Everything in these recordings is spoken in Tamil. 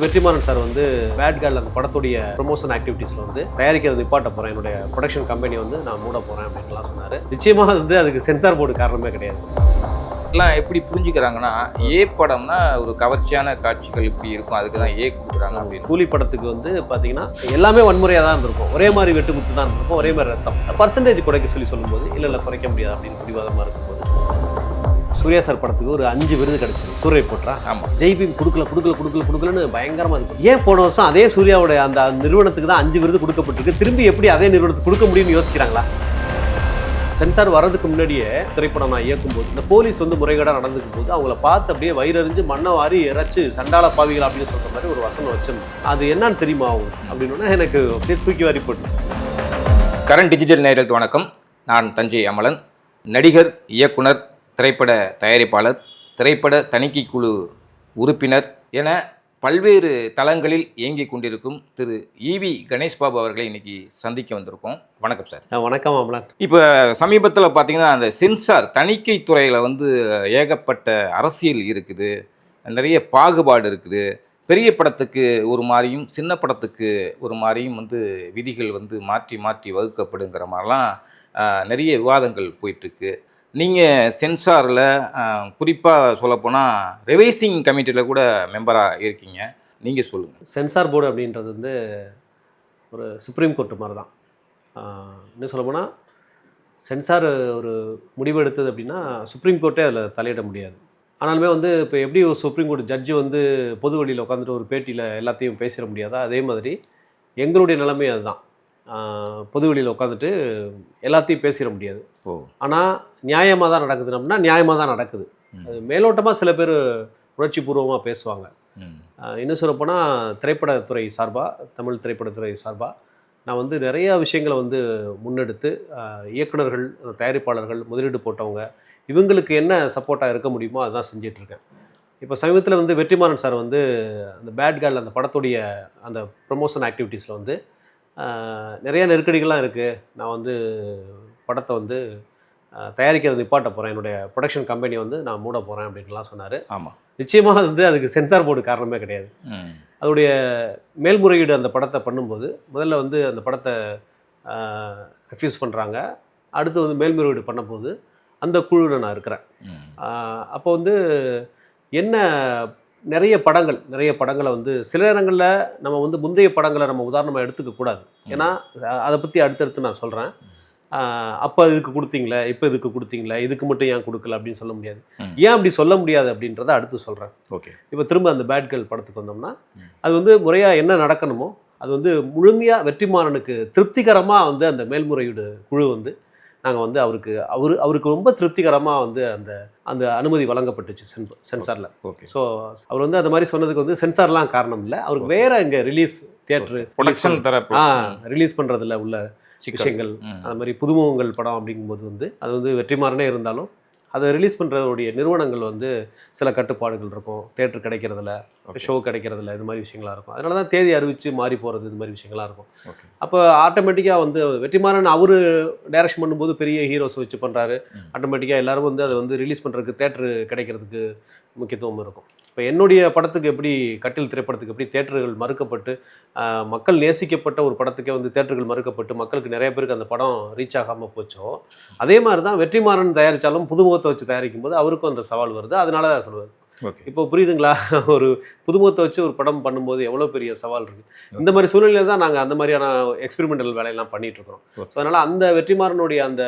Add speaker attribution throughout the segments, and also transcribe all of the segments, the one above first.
Speaker 1: வெற்றிமாறன் சார் வந்து பேட் கேர்ள் அந்த படத்துடைய ப்ரொமோஷன் ஆக்டிவிட்டீஸில் வந்து தயாரிக்கிறது நிப்பாட்ட போகிறேன் என்னுடைய ப்ரொடக்ஷன் கம்பெனி வந்து நான் மூட போகிறேன் அப்படின்லாம் சொன்னார். நிச்சயமாக வந்து அதுக்கு சென்சார் போர்டு காரணமே கிடையாது.
Speaker 2: எல்லாம் எப்படி புரிஞ்சுக்கிறாங்கன்னா ஏ படம்னா ஒரு கவர்ச்சியான காட்சிகள் இப்படி இருக்கும். அதுக்கு தான் ஏ கொடுக்குறாங்க அப்படின்னு.
Speaker 1: கூலி படத்துக்கு வந்து பார்த்தீங்கன்னா எல்லாமே வன்முறையாக தான் இருந்திருக்கும். ஒரே மாதிரி வெட்டு குத்து தான் இருந்திருக்கும். ஒரே மாதிரி ரத்தம். பர்சன்டேஜ் குறைக்க சொல்லி சொல்லும்போது இல்லை இல்லை குறைக்க முடியாது அப்படின்னு பிடிவாதமாக இருக்கும்போது. சூர்யா சார் படத்துக்கு ஒரு அஞ்சு விருது கிடைச்சது. சூரிய போட்டா.
Speaker 2: ஆமாம்
Speaker 1: ஜெய்பீம் கொடுக்கல கொடுக்கல கொடுக்கல கொடுக்கலன்னு பயங்கரமா இருக்கும் ஏன் போன வருஷம் அதே சூர்யாவுடைய அந்த நிறுவனத்துக்கு தான் அஞ்சு விருது கொடுக்கப்பட்டிருக்கு? திரும்பி எப்படி அதே நிறுவனத்துக்கு கொடுக்க முடியும்னு யோசிக்கிறாங்களா? சென்சார் வர்றதுக்கு முன்னாடியே திரைப்படம் நான் இயக்கும்போது இந்த போலீஸ் வந்து முறைகேடாக நடந்துக்கும் போது அவங்கள பார்த்து அப்படியே வயிறறிஞ்சு மண்ணை வாரி இறைச்சு சண்டால பாவிகள் அப்படின்னு சொல்ற மாதிரி ஒரு வசனம் வச்சிருந்தோம் அது என்னன்னு தெரியுமா அவங்க அப்படின்னா எனக்கு அப்படியே தூக்கி வாரி போட்டுச்சு.
Speaker 2: கரண்ட் டிஜிட்டல் நேயர்களுக்கு வணக்கம். நான் தஞ்சை அமலன். நடிகர் இயக்குனர் திரைப்பட தயாரிப்பாளர் திரைப்பட தணிக்கை குழு உறுப்பினர் என பல்வேறு தளங்களில் இயங்கிக் கொண்டிருக்கும் திரு ஈவி கணேஷ் பாபு அவர்களை இன்னைக்கு சந்திக்க வந்திருக்கோம். வணக்கம் சார்.
Speaker 1: வணக்கம் அமலன்
Speaker 2: இப்போ சமீபத்தில் பார்த்தீங்கன்னா அந்த சென்சார் தணிக்கை துறையில் வந்து ஏகப்பட்ட அரசியல் இருக்குது. நிறைய பாகுபாடு இருக்குது. பெரிய படத்துக்கு ஒரு மாதிரியும் சின்ன படத்துக்கு ஒரு மாதிரியும் வந்து விதிகள் வந்து மாற்றி மாற்றி வகுக்கப்படுங்கிற மாதிரிலாம் நிறைய விவாதங்கள் போயிட்டுருக்கு நீங்கள் சென்சாரில் குறிப்பாக சொல்லப்போனால் ரிவைசிங் கமிட்டியில் கூட மெம்பராக இருக்கீங்க. நீங்கள் சொல்லுங்கள்
Speaker 1: சென்சார் போர்டு அப்படின்றது வந்து ஒரு சுப்ரீம் கோர்ட்டு மாதிரி தான் இன்னும் சொல்லப்போனால் சென்சார் ஒரு முடிவு எடுத்தது அப்படின்னா சுப்ரீம் கோர்ட்டே அதில் தலையிட முடியாது. ஆனாலுமே வந்து இப்போ எப்படி ஒரு சுப்ரீம் கோர்ட் ஜட்ஜு வந்து பொது வழியில் உட்காந்துட்டு ஒரு பேட்டியில் எல்லாத்தையும் பேசிட முடியாதா? அதே மாதிரி எங்களுடைய நிலைமை அதுதான். ஆஹ் பொது வெளியில் உட்காந்துட்டு எல்லாத்தையும் பேசிட முடியாது. ஆனால் நியாயமாக தான் நடக்குது அப்படின்னா நியாயமாக தான் நடக்குது. அது மேலோட்டமாக சில பேர் உணர்ச்சிபூர்வமாக பேசுவாங்க.
Speaker 2: ம்.
Speaker 1: ஆஹ் இன்னும் சொல்லப்போனால் திரைப்படத்துறை சார்பாக தமிழ் திரைப்படத்துறை சார்பாக நான் வந்து நிறைய விஷயங்களை வந்து முன்னெடுத்து ஆஹ் இயக்குனர்கள் தயாரிப்பாளர்கள் முதலீடு போட்டவங்க இவங்களுக்கு என்ன சப்போர்ட்டாக இருக்க முடியுமோ அதுதான் செஞ்சிட்ருக்கேன். இப்போ சமீபத்தில் வந்து வெற்றிமாறன் சார் வந்து அந்த பேட் கேர்ள் அந்த படத்துடைய அந்த ப்ரொமோஷன் ஆக்டிவிட்டீஸில் வந்து நிறைய நெருக்கடிகள்லாம் இருக்குது நான் வந்து படத்தை வந்து தயாரிக்கிறது நிப்பாட்ட போகிறேன் என்னுடைய ப்ரொடக்ஷன் கம்பெனி வந்து நான் மூட போகிறேன் அப்படின்ட்டுலாம் சொன்னார்.
Speaker 2: ஆமாம்
Speaker 1: நிச்சயமாக வந்து அதுக்கு சென்சார் போர்டு காரணமே கிடையாது. அதோடைய மேல்முறையீடு அந்த படத்தை பண்ணும்போது முதல்ல வந்து அந்த படத்தை ரெஃப்யூஸ் பண்ணுறாங்க அடுத்து வந்து மேல்முறையீடு பண்ணும்போது அந்த குழுவில் நான் இருக்கிறேன். அப்போ வந்து என்ன நிறைய படங்கள் நிறைய படங்களை வந்து சில நேரங்களில் நம்ம வந்து முந்தைய படங்களை நம்ம உதாரணமாக எடுத்துக்க கூடாது. ஏன்னா அதை பற்றி அடுத்தடுத்து நான் சொல்கிறேன் அப்போ இதுக்கு கொடுத்தீங்களே இப்போ இதுக்கு கொடுத்தீங்களே இதுக்கு மட்டும் ஏன் கொடுக்கல அப்படின்னு சொல்ல முடியாது. ஏன் அப்படி சொல்ல முடியாது அப்படின்றத அடுத்து சொல்கிறேன்
Speaker 2: ஓகே.
Speaker 1: இப்போ திரும்ப அந்த பேட் கேர்ள் படத்துக்கு வந்தோம்னா அது வந்து முறையாக என்ன நடக்கணுமோ அது வந்து முழுமையாக வெற்றிமாறனுக்கு திருப்திகரமாக வந்து அந்த மேல்முறையீடு குழு வந்து நாங்கள் வந்து அவருக்கு அவர் அவருக்கு ரொம்ப திருப்திகரமாக வந்து அந்த அந்த அனுமதி வழங்கப்பட்டுச்சு சென் சென்சாரில்.
Speaker 2: ஓகே
Speaker 1: ஸோ அவர் வந்து அந்த மாதிரி சொன்னதுக்கு வந்து சென்சார்லாம் காரணம் இல்லை. அவருக்கு வேற இங்கே ரிலீஸ் தியேட்டரு
Speaker 2: ப்ரொடக்ஷன் தரப்பு
Speaker 1: ஆ ரிலீஸ் பண்ணுறதுல உள்ள. விஷயங்கள்
Speaker 2: ம்.
Speaker 1: அந்த மாதிரி புதுமுகங்கள் படம் அப்படிங்கும்போது வந்து அது வந்து வெற்றிமாறனே இருந்தாலும் அதை ரிலீஸ் பண்ணுறதுடைய நிறுவனங்கள் வந்து சில கட்டுப்பாடுகள் இருக்கும். தேட்டர் கிடைக்கிறதுல. ஷோ கிடைக்கிறதுல இது மாதிரி விஷயங்களாக இருக்கும். அதனால தான் தேதி அறிவித்து மாறி போகிறது இது மாதிரி விஷயங்களாக இருக்கும். அப்போ ஆட்டோமேட்டிக்காக வந்து வெற்றிமாறன் அவர் டைரக்ஷன் பண்ணும்போது பெரிய ஹீரோஸ் வச்சு பண்ணுறாரு. ஆட்டோமேட்டிக்காக எல்லாரும் வந்து அதை வந்து ரிலீஸ் பண்ணுறதுக்கு தேட்டரு கிடைக்கிறதுக்கு முக்கியத்துவம் இருக்கும். இப்போ என்னுடைய படத்துக்கு எப்படி கட்டில் திரைப்படத்துக்கு எப்படி தேட்டர்கள் மறுக்கப்பட்டு மக்கள் நேசிக்கப்பட்ட ஒரு படத்துக்கே வந்து தேட்டர்கள் மறுக்கப்பட்டு மக்களுக்கு நிறைய பேருக்கு அந்த படம் ரீச் ஆகாமல் போச்சோ அதே மாதிரி தான் வெற்றிமாறன் தயாரித்தாலும் புதுமுகத்தை வச்சு தயாரிக்கும் போது அவருக்கும் அந்த சவால் வருது. அதனால தான் சொல்லுவார் இப்போ புரியுதுங்களா? ஒரு புதுமுகத்தை வச்சு ஒரு படம் பண்ணும்போது எவ்வளோ பெரிய சவால் இருக்குது இந்த மாதிரி சூழ்நிலையில் தான் நாங்கள் அந்த மாதிரியான எக்ஸ்பெரிமெண்டல் வேலையெல்லாம்
Speaker 2: Okay.
Speaker 1: ஸோ அதனால் அந்த வெற்றிமாறனுடைய அந்த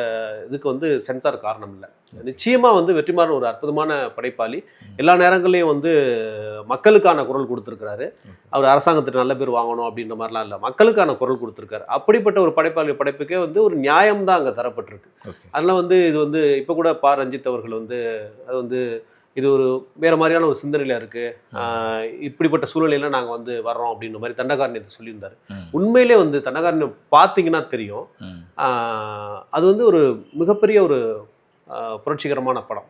Speaker 1: இதுக்கு வந்து சென்சார் காரணம் இல்லை. நிச்சயமாக வந்து வெற்றிமாறன் ஒரு அற்புதமான படைப்பாளி. எல்லா நேரங்கள்லையும் வந்து மக்களுக்கான குரல் கொடுத்துருக்கிறாரு. அவர் அரசாங்கத்துக்கு நல்ல பேர் வாங்கணும் அப்படின்ற மாதிரிலாம் இல்லை. மக்களுக்கான குரல் கொடுத்துருக்காரு. அப்படிப்பட்ட ஒரு படைப்பாளி படைப்புக்கே வந்து ஒரு நியாயம் தான் அங்கே தரப்பட்டிருக்கு. அதனால் வந்து இது வந்து இப்போ கூட பா ரஞ்சித் அவர்கள் வந்து அது வந்து இது ஒரு வேறு மாதிரியான ஒரு சிந்தனையில் இருக்குது இப்படிப்பட்ட சூழ்நிலையில நாங்கள் வந்து வர்றோம் அப்படின்ற மாதிரி தண்டகாரணியத்தை சொல்லியிருந்தார். உண்மையிலே வந்து தண்டகாரண்யம் பார்த்தீங்கன்னா தெரியும். அது வந்து ஒரு மிகப்பெரிய ஒரு புரட்சிகரமான படம்.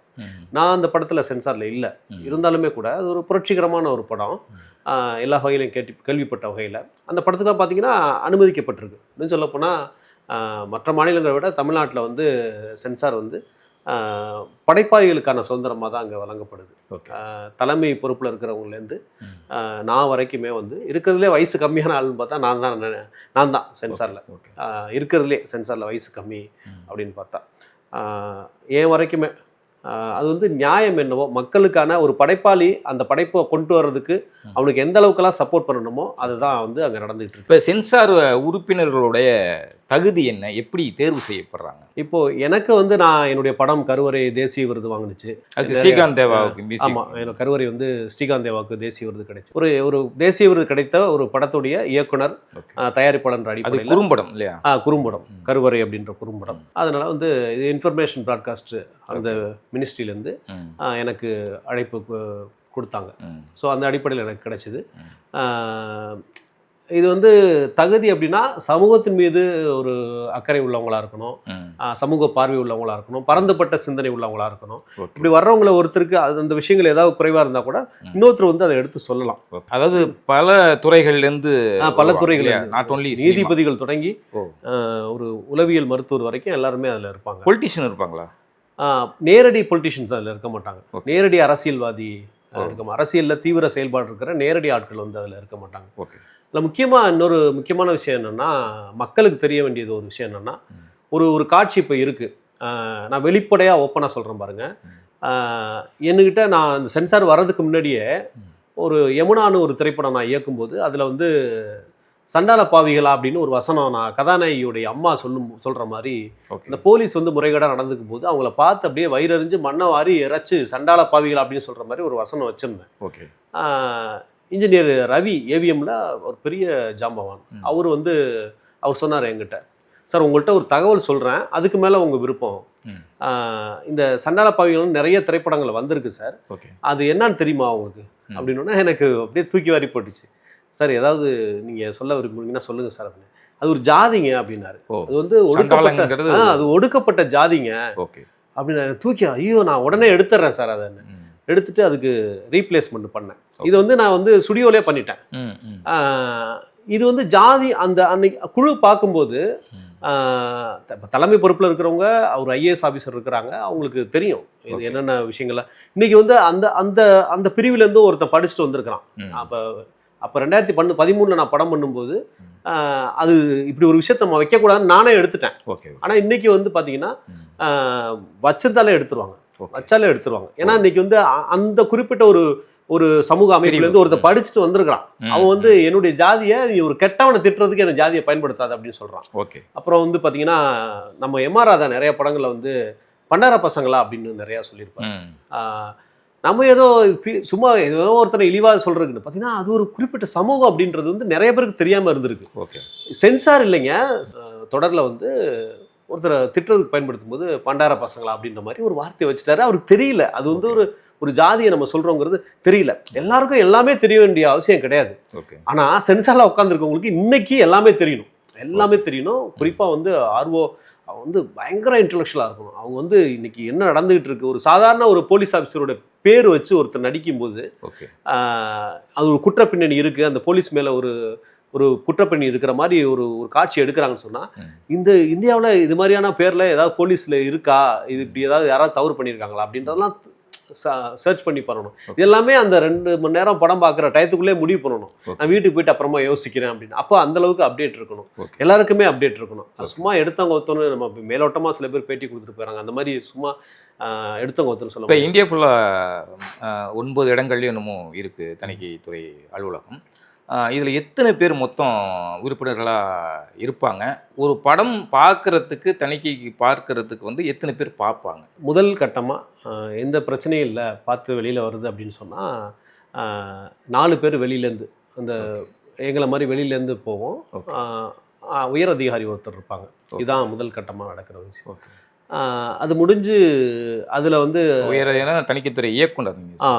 Speaker 1: நான் அந்த படத்தில் சென்சாரில் இல்லை. இருந்தாலுமே கூட அது ஒரு புரட்சிகரமான ஒரு படம். எல்லா வகையிலையும் கேட்டி கேள்விப்பட்ட வகையில். அந்த படத்துக்கு பார்த்தீங்கன்னா அனுமதிக்கப்பட்டிருக்கு. இன்னும் சொல்லப்போனால் மற்ற மாநிலங்களை விட தமிழ்நாட்டில் வந்து சென்சார் வந்து படைப்பாளிகளுக்கான சுதந்திரமாக தான் அங்கே வழங்கப்படுது. தலைமை பொறுப்பில் இருக்கிறவங்கலேருந்து. நான் வரைக்குமே வந்து இருக்கிறதுலே வயசு கம்மியான ஆள்னு பார்த்தா நான் தான் நினை- தான் சென்சாரில். இருக்கிறதுலே சென்சாரில் வயசு கம்மி. அப்படின்னு பார்த்தா. ஏன் வரைக்குமே அது வந்து நியாயம் என்னவோ மக்களுக்கான ஒரு படைப்பாளி அந்த படைப்பை கொண்டு வர்றதுக்கு. அவனுக்கு எந்த அளவுக்குலாம் சப்போர்ட் பண்ணணுமோ அதுதான் வந்து அங்கே நடந்துகிட்டு இருக்கு.
Speaker 2: இப்போ சென்சார் உறுப்பினர்களுடைய தகுதி என்ன? எப்படி தேர்வு செய்யப்படுறாங்க?
Speaker 1: இப்போ எனக்கு வந்து நான் என்னுடைய படம் கருவறை தேசிய விருது வாங்குனுச்சு. நிறைய-
Speaker 2: ஸ்ரீகாந்த் தேவாவுக்கு.
Speaker 1: ஆமாம் எனக்கு கருவறை வந்து ஸ்ரீகாந்த் தேவாவுக்கு தேசிய விருது கிடைச்சு. ஒரு ஒரு தேசிய விருது கிடைத்த ஒரு படத்துடைய இயக்குனர் தயாரிப்பாளர்
Speaker 2: அது
Speaker 1: அடிப்படையில்
Speaker 2: குறும்படம் இல்லையா?
Speaker 1: ஆ குறும்படம். கருவறை அப்படின்ற குறும்படம். அதனால வந்து இது இன்ஃபர்மேஷன் ப்ராட்காஸ்ட் அந்த மினிஸ்ட்ரியிலேருந்து எனக்கு அழைப்பு கொடுத்தாங்க. ஸோ அந்த அடிப்படையில் எனக்கு கிடைச்சிது. இது வந்து தகுதி அப்படின்னா சமூகத்தின் மீது ஒரு அக்கறை உள்ளவங்களா இருக்கணும். சமூக பார்வை உள்ளவங்களா இருக்கணும். பரந்துபட்ட சிந்தனை உள்ளவங்களா இருக்கணும். இப்படி வர்றவங்கள ஒருத்தருக்கு அது அந்த விஷயங்கள் ஏதாவது குறைவாக இருந்தால் கூட. இன்னொருத்தர் வந்து அதை எடுத்து சொல்லலாம்.
Speaker 2: அதாவது பல துறைகள்லேருந்து
Speaker 1: பல துறைகள்
Speaker 2: நாட் ஓன்லி
Speaker 1: நீதிபதிகள் தொடங்கி ஒரு உளவியல் மருத்துவர் வரைக்கும் எல்லாருமே அதில் இருப்பாங்க.
Speaker 2: பொலிட்டிஷியன் இருப்பாங்களா?
Speaker 1: நேரடி பொலிட்டிஷியன்ஸ் அதில் இருக்க மாட்டாங்க. நேரடி அரசியல்வாதி. இருக்க அரசியலில் தீவிர செயல்பாடு இருக்கிற நேரடி ஆட்கள் வந்து அதில் இருக்க மாட்டாங்க
Speaker 2: ஓகே
Speaker 1: இதில் முக்கியமாக இன்னொரு முக்கியமான விஷயம் என்னென்னா மக்களுக்கு தெரிய வேண்டியது ஒரு விஷயம் என்னென்னா. ஒரு ஒரு காட்சி இப்போ இருக்குது நான் வெளிப்படையாக ஓப்பனாக சொல்கிறேன் பாருங்கள் என்கிட்ட நான் இந்த சென்சார் வர்றதுக்கு முன்னாடியே. ஒரு யமுனான்னு ஒரு திரைப்படம் நான் இயக்கும்போது அதில் வந்து சண்டால பாவிகளா அப்படின்னு ஒரு வசனம் நான் கதாநாயகியுடைய அம்மா சொல்லும் சொல்கிற மாதிரி இந்த போலீஸ் வந்து முறைகேடாக நடந்துக்கும் போது அவங்கள பார்த்து அப்படியே வயிறறிஞ்சு மண்ணை வாரி இறைச்சு சண்டால பாவிகள் அப்படின்னு சொல்கிற மாதிரி ஒரு வசனம் வச்சுருந்தேன்.
Speaker 2: ஓகே.
Speaker 1: இன்ஜினியர் ரவி ஏவிஎம்ல ஒரு பெரிய ஜாம்பவான். அவர் வந்து அவர் சொன்னார் என்கிட்ட சார் உங்கள்கிட்ட ஒரு தகவல் சொல்கிறேன் அதுக்கு மேலே உங்கள் விருப்பம். இந்த சண்டால பாவிகள் நிறைய திரைப்படங்கள் வந்திருக்கு சார்.
Speaker 2: ஓகே.
Speaker 1: அது என்னன்னு தெரியுமா உங்களுக்கு. அப்படின்னா எனக்கு அப்படியே தூக்கி வாரி போட்டுச்சு. சார் ஏதாவது நீங்கள் சொல்ல விரும்புனீங்கன்னா சொல்லுங்கள் சார் அப்படின்னு. அது ஒரு ஜாதிங்க அப்படின்னாரு. அது வந்து ஒடுக்கப்பட்ட அது ஒடுக்கப்பட்ட ஜாதிங்க.
Speaker 2: ஓகே.
Speaker 1: அப்படின்னு தூக்கி ஐயோ நான் உடனே எடுத்துட்றேன் சார் அதை. எடுத்துட்டு அதுக்கு ரீப்ளேஸ்மெண்ட் பண்ணேன். இது வந்து நான் வந்து ஸ்டுடியோலே பண்ணிட்டேன். இது வந்து ஜாதி அந்த அன்னைக்கு குழு பார்க்கும்போது தலைமை பொறுப்பில் இருக்கிறவங்க ஒரு ஐஏஎஸ் ஆஃபீஸர் இருக்கிறாங்க அவங்களுக்கு தெரியும் இது. என்னென்ன விஷயங்கள்லாம். இன்னைக்கு வந்து அந்த அந்த அந்த பிரிவுலேருந்து ஒருத்தன் படிச்சுட்டு வந்திருக்கிறான். அப்போ அப்போ ரெண்டாயிரத்தி பண்ணு பதிமூணில் நான் படம் பண்ணும்போது அது இப்படி ஒரு விஷயத்த நம்ம வைக்கக்கூடாதுன்னு நானே எடுத்துட்டேன்.
Speaker 2: ஓகே
Speaker 1: ஆனால் இன்னைக்கு வந்து பார்த்தீங்கன்னா வச்சிருந்தாலே எடுத்துருவாங்க. வச்சாலே எடுத்துருவாங்க. ஏன்னா இன்னைக்கு வந்து அந்த குறிப்பிட்ட ஒரு ஒரு சமூக அமைப்புல இருந்து ஒருத்தர் படிச்சுட்டு வந்திருக்கிறான். அவன் வந்து என்னுடைய ஜாதியை நீ ஒரு கெட்டவனை திட்டுறதுக்கு எனக்கு ஜாதியை பயன்படுத்தாது அப்படின்னு சொல்றான்.
Speaker 2: ஓகே.
Speaker 1: அப்புறம் வந்து பாத்தீங்கன்னா நம்ம எம்ஆர் ராதா நிறைய படங்கள்ல வந்து பண்டார பசங்களா அப்படின்னு நிறைய சொல்லியிருப்பாங்க நம்ம ஏதோ சும்மா ஏதோ ஒருத்தனை இழிவா சொல்றதுன்னு பார்த்தீங்கன்னா அது ஒரு குறிப்பிட்ட சமூகம் அப்படின்றது வந்து நிறைய பேருக்கு தெரியாம இருந்திருக்கு.
Speaker 2: ஓகே.
Speaker 1: சென்சார் இல்லைங்க. தொடர்ல வந்து ஒருத்தரை திட்டுறதுக்கு பயன்படுத்தும் போது பண்டார பசங்களா அப்படின்ற மாதிரி ஒரு வார்த்தையை வச்சுட்டாரு. அவருக்கு தெரியல. அது வந்து ஒரு ஒரு ஜாதியை நம்ம சொல்றோங்கிறது தெரியல. எல்லாருக்கும் எல்லாமே தெரிய வேண்டிய அவசியம் கிடையாது.
Speaker 2: ஓகே.
Speaker 1: ஆனா சென்சார்ல உட்காந்துருக்கவங்களுக்கு இன்னைக்கு எல்லாமே தெரியணும். எல்லாமே தெரியணும். குறிப்பா வந்து ஆர்வோ அவங்க வந்து பயங்கர இன்டலெக்சுவலாக இருக்கணும். அவங்க வந்து இன்னைக்கு என்ன நடந்துகிட்டு இருக்கு? ஒரு சாதாரண ஒரு போலீஸ் ஆஃபீஸரோட பேர் வச்சு ஒருத்தர் நடிக்கும்போது
Speaker 2: ஓகே.
Speaker 1: அது ஒரு குற்ற பின்னணி இருக்கு. அந்த போலீஸ் மேல ஒரு ஒரு குற்றப்பின்னணி இருக்கிற மாதிரி ஒரு ஒரு காட்சி எடுக்கிறாங்கன்னு சொன்னா
Speaker 2: ம்.
Speaker 1: இந்த இந்தியாவுல இது மாதிரியான பேர்ல ஏதாவது போலீஸ்ல இருக்கா? இது இப்படி ஏதாவது யாராவது தவறு பண்ணியிருக்காங்களா? அப்படின்றதெல்லாம் சர்ச் பண்ணி பண்ணணும். எல்லாமே அந்த ரெண்டு மணி நேரம் படம் பார்க்குற டயத்துக்குள்ளே முடிவு பண்ணணும். நான் வீட்டுக்கு போயிட்டு அப்புறமா யோசிக்கிறேன் அப்படின்னு. அப்போ அந்த அளவுக்கு அப்டேட் இருக்கணும். எல்லாருக்குமே அப்டேட் இருக்கணும். சும்மா எடுத்தவங்க ஒருத்தவங்க நம்ம மேலோட்டமா சில பேர் பேட்டி கொடுத்துட்டு போயிறாங்க அந்த மாதிரி சும்மா எடுத்தவங்க ஒருத்தர் சொல்ல
Speaker 2: இப்போ இந்தியா ஃபுல்லாக ஒன்பது இடங்கள்லையும் என்னமோ இருக்குது தணிக்கைத்துறை அலுவலகம். இதில் எத்தனை பேர் மொத்தம் உறுப்பினர்களாக இருப்பாங்க? ஒரு படம் பார்க்கறதுக்கு தணிக்கைக்கு பார்க்கறதுக்கு வந்து எத்தனை பேர் பார்ப்பாங்க?
Speaker 1: முதல் கட்டமாக எந்த பிரச்சனையும் இல்லை பார்த்து வெளியில் வருது அப்படின்னு சொன்னால் நாலு பேர் வெளியிலேருந்து அந்த எங்களை மாதிரி வெளியிலேருந்து போவோம். உயர் அதிகாரி ஒருத்தர் இருப்பாங்க. இதுதான் முதல் கட்டமாக நடக்கிற விஷயம். அது முடிஞ்சு அதில் வந்து
Speaker 2: உயர தணிக்கைத்துறை இயக்குனர்
Speaker 1: ஆ.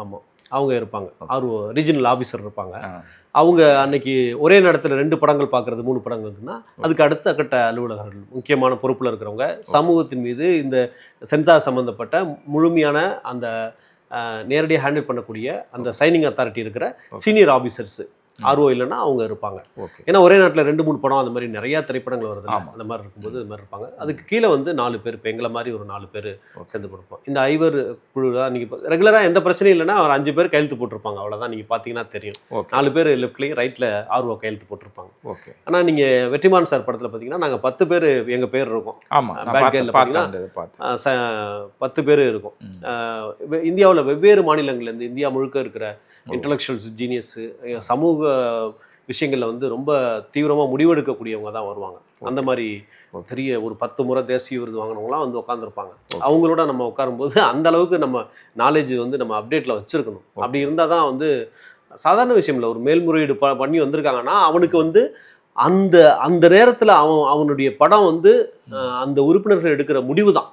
Speaker 1: ஆமாம் அவங்க இருப்பாங்க. ஆர்வோ ரீஜனல் ஆஃபீஸர் இருப்பாங்க. அவங்க அன்னைக்கு ஒரே நேரத்தில் ரெண்டு படங்கள் பார்க்குறது மூணு படங்கள்னா அதுக்கு அடுத்த கட்ட அலுவலகர்கள் முக்கியமான பொறுப்பில் இருக்கிறவங்க சமூகத்தின் மீது இந்த சென்சார் சம்மந்தப்பட்ட முழுமையான அந்த நேரடியாக ஹேண்டில் பண்ணக்கூடிய அந்த சைனிங் அத்தாரிட்டி இருக்கிற சீனியர் ஆஃபீஸர்ஸ் ஆர்வம் இல்லைன்னா அவங்க இருப்பாங்க. ஏன்னா ஒரே நாட்டில் ரெண்டு மூணு படம் அந்த மாதிரி நிறைய திரைப்படங்கள் வருது. அந்த மாதிரி இருக்கும்போது இது மாதிரி இருப்பாங்க. அதுக்கு கீழே வந்து நாலு பேர் இப்போ எங்களை மாதிரி ஒரு நாலு பேர். சேர்ந்து கொடுப்போம் இந்த ஐவர் குழு தான் நீங்கள் ரெகுலராக எந்த பிரச்சனையும் இல்லைன்னா ஒரு அஞ்சு பேர் கையெழுத்து போட்டிருப்பாங்க. அவ்வளோதான் நீங்கள் பார்த்தீங்கன்னா தெரியும். நாலு பேர் லெஃப்ட்லேயும் ரைட்டில் ஆர்வம் கையெழுத்து போட்டிருப்பாங்க.
Speaker 2: ஓகே.
Speaker 1: ஆனால் நீங்கள் வெற்றிமாறன் சார் படத்தில் பார்த்தீங்கன்னா நாங்கள் பத்து பேர் எங்கள் பேர் இருக்கும்.
Speaker 2: ஆமா. நான்
Speaker 1: Bad
Speaker 2: பார்த்தேன்
Speaker 1: Girl-ல
Speaker 2: பார்த்தேன் அந்த இதை பார்த்தேன்.
Speaker 1: ஆஹ் ச- பத்து பேர் இருக்கும். இந்தியாவில் வெவ்வேறு மாநிலங்கள்லேருந்து இந்தியா முழுக்க இருக்கிற இன்டலெக்சுவல்ஸ் ஜீனியஸு சமூக விஷயங்களில் வந்து ரொம்ப தீவிரமாக முடிவெடுக்கக்கூடியவங்க தான் வருவாங்க. அந்த மாதிரி. பெரிய ஒரு பத்து முறை தேசிய விருது வாங்கினவங்களாம் வந்து உட்காந்துருப்பாங்க அவங்களோட நம்ம உட்காரும்போது அந்த அளவுக்கு நம்ம நாலேஜ் வந்து நம்ம அப்டேட்டில் வச்சுருக்கணும். அப்படி இருந்தால் தான் வந்து சாதாரண விஷயம் இல்லை. ஒரு மேல்முறையீடு ப பண்ணி வந்திருக்காங்கன்னா அவனுக்கு வந்து அந்த அந்த நேரத்தில் அவன் அவனுடைய படம் வந்து அந்த உறுப்பினர்கள் எடுக்கிற முடிவு தான்.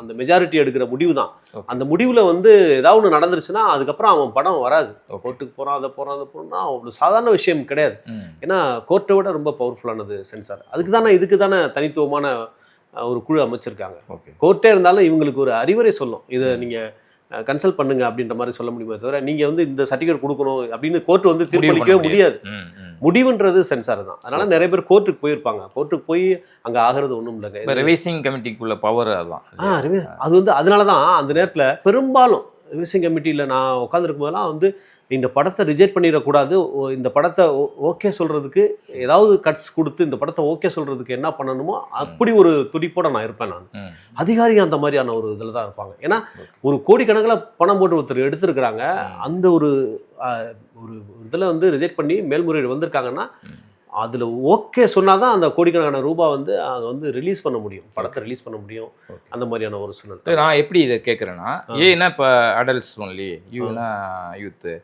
Speaker 1: அந்த மெஜாரிட்டி எடுக்கிற முடிவு தான். அந்த முடிவில் வந்து ஏதாவது ஒன்று நடந்துருச்சுன்னா அதுக்கப்புறம் அவன் படம் வராது. கோர்ட்டுக்கு போகிறான் அதை போகிறான் அதை போகிறான்னா ஒரு சாதாரண விஷயம் கிடையாது. ஏன்னா கோர்ட்டை விட ரொம்ப பவர்ஃபுல்லானது சென்சார் அதுக்கு தானே இதுக்கு தானே தனித்துவமான ஒரு குழு அமைச்சிருக்காங்க. கோர்ட்டே இருந்தாலும் இவங்களுக்கு ஒரு அறிவுரை சொல்லும். இதை நீங்கள் கன்சல்ட் பண்ணுங்க அப்படின்ற மாதிரி சொல்ல முடியுமே தவிர நீங்கள் வந்து இந்த சர்டிஃபிகேட் கொடுக்கணும் அப்படின்னு கோர்ட் வந்து தீர்ப்பளிக்கவே முடியாது. முடிவுன்றது சென்சார் தான். அதனால நிறைய பேர் கோர்ட்டுக்கு போயிருப்பாங்க. கோர்ட்டுக்கு போய் அங்கே ஆகிறது ஒன்றும்
Speaker 2: இப்போ
Speaker 1: இல்லைங்க
Speaker 2: ரிவைசிங் கமிட்டிக்குள்ள பவர்
Speaker 1: ரிவி- அது வந்து அதனால தான் அந்த நேரத்தில் பெரும்பாலும் ரிவிசிங் கமிட்டியில் நான் உட்காந்துருக்கும் போதெல்லாம் வந்து இந்த படத்தை ரிஜெக்ட் பண்ணிடக்கூடாது. இந்த படத்தை ஓகே சொல்கிறதுக்கு ஏதாவது கட்ஸ் கொடுத்து இந்த படத்தை ஓகே சொல்கிறதுக்கு என்ன பண்ணணுமோ அப்படி ஒரு துடிப்போட நான் இருப்பேன் நான். அதிகாரி அந்த மாதிரியான ஒரு இதில் தான் இருப்பாங்க. ஏன்னா ஒரு கோடிக்கணக்கில் பணம் போட்டு ஒருத்தர் எடுத்திருக்கிறாங்க. அந்த ஒரு ஒரு இதில் வந்து ரிஜெக்ட் பண்ணி மேல்முறையீடு வந்திருக்காங்கன்னா. அதில் ஓகே சொன்னால் தான் அந்த கோடிக்கணக்கான ரூபாய் வந்து அதை வந்து ரிலீஸ் பண்ண முடியும். படத்தை ரிலீஸ் பண்ண முடியும். அந்த மாதிரியான ஒரு சூழ்நிலை
Speaker 2: நான் எப்படி இதை கேட்குறேன்னா ஏன்னா இப்போ அடல்ட்ஸ் ஒன்லி யூனா யூத்து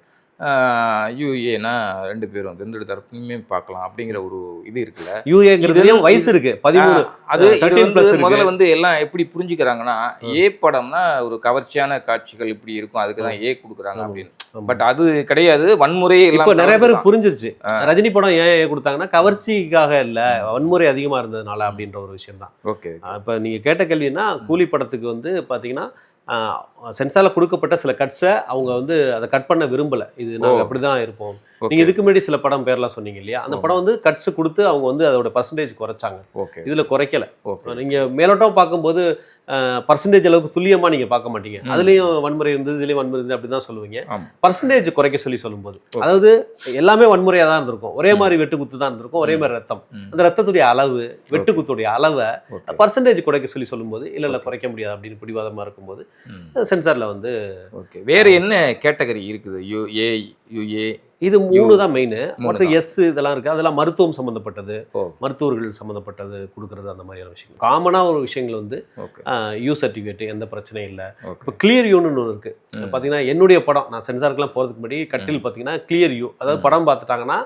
Speaker 2: யூஏனா ரெண்டு பேரும் வந்து ரெண்டு தரப்புலையுமே பார்க்கலாம் அப்படிங்கிற ஒரு இது இருக்குல்ல.
Speaker 1: யூஏங்கிறதுலயும்
Speaker 2: இது-
Speaker 1: வயசு இருக்கு. பதிமூணு
Speaker 2: அது இது
Speaker 1: 13
Speaker 2: வந்து
Speaker 1: plus இருக்கு.
Speaker 2: முதல்ல வந்து எல்லாம் எப்படி புரிஞ்சுக்கிறாங்கன்னா ஏ படம்னா ஒரு கவர்ச்சியான காட்சிகள் இப்படி இருக்கும் அதுக்கு தான் ஏ கொடுக்குறாங்க அப்படின்னு. பட் அது கிடையாது வன்முறையே
Speaker 1: இப்போ நிறைய. பேருக்கு புரிஞ்சிருச்சு. ரஜினி படம் ஏன் கொடுத்தாங்கன்னா கவர்ச்சிக்காக இல்ல வன்முறை அதிகமா இருந்ததுனால அப்படின்ற ஒரு விஷயம் தான்
Speaker 2: ஓகே.
Speaker 1: இப்போ நீங்க கேட்ட கேள்வின்னா கூலி படத்துக்கு வந்து பாத்தீங்கன்னா சென்சாரில் கொடுக்கப்பட்ட சில கட்ஸை அவங்க வந்து அதை கட் பண்ண விரும்பல. இது நாங்கள். அப்படி தான் இருப்போம்.
Speaker 2: ஓகே.
Speaker 1: நீங்க இதுக்கு முன்னாடி சில படம் பேர்லாம் சொன்னீங்க இல்லையா? அந்த படம் வந்து கட்ஸ் கொடுத்து அவங்க வந்து அதோட பர்சன்டேஜ் குறைச்சாங்க.
Speaker 2: ஓகே.
Speaker 1: இதுல குறைக்கல.
Speaker 2: ஓகே.
Speaker 1: நீங்க மேலோட்டம் பார்க்கும்போது பர்சன்டேஜ் அளவுக்கு துல்லியமா நீங்க பார்க்க மாட்டீங்க. அதுலயும் வன்முறை இருந்தது இதுலயும் வன்முறை இருந்தது அப்படி தான் சொல்லுவீங்க. பர்சன்டேஜ் குறைக்க சொல்லி சொல்லும்போது. அதாவது எல்லாமே வன்முறையா தான் இருந்திருக்கும். ஒரே மாதிரி வெட்டு குத்து தான் இருந்திருக்கும். ஒரே மாதிரி ரத்தம். அந்த ரத்தத்துடைய அளவு வெட்டு குத்துடைய அளவை பர்சன்டேஜ் குறைக்க சொல்லி சொல்லும்போது இல்ல இல்ல குறைக்க முடியாது அப்படின்னு பிடிவாதமா இருக்கும்போது. சென்சார்ல வந்து
Speaker 2: ஓகே. வேற என்ன கேட்டகரி இருக்குது? யூ ஏ யூஏ
Speaker 1: இது மூணு தான் மெயின் மற்ற. எஸ் இதெல்லாம் இருக்கு. அதெல்லாம் மருத்துவம் சம்மந்தப்பட்டது மருத்துவர்கள் சம்மந்தப்பட்டது கொடுக்கறது அந்த மாதிரியான விஷயம் காமனா ஒரு விஷயங்கள் வந்து யூ சர்டிஃபிகேட் எந்த பிரச்சனையும் இல்லை. இப்போ கிளியர் யூன்னு ஒன்று இருக்கு.
Speaker 2: ம்.
Speaker 1: பார்த்தீங்கன்னா என்னுடைய படம் நான் சென்சாருக்குலாம் போகிறதுக்கு முன்னாடி கட்டில் பார்த்தீங்கன்னா கிளியர் யூ அதாவது படம் பார்த்துட்டாங்கன்னா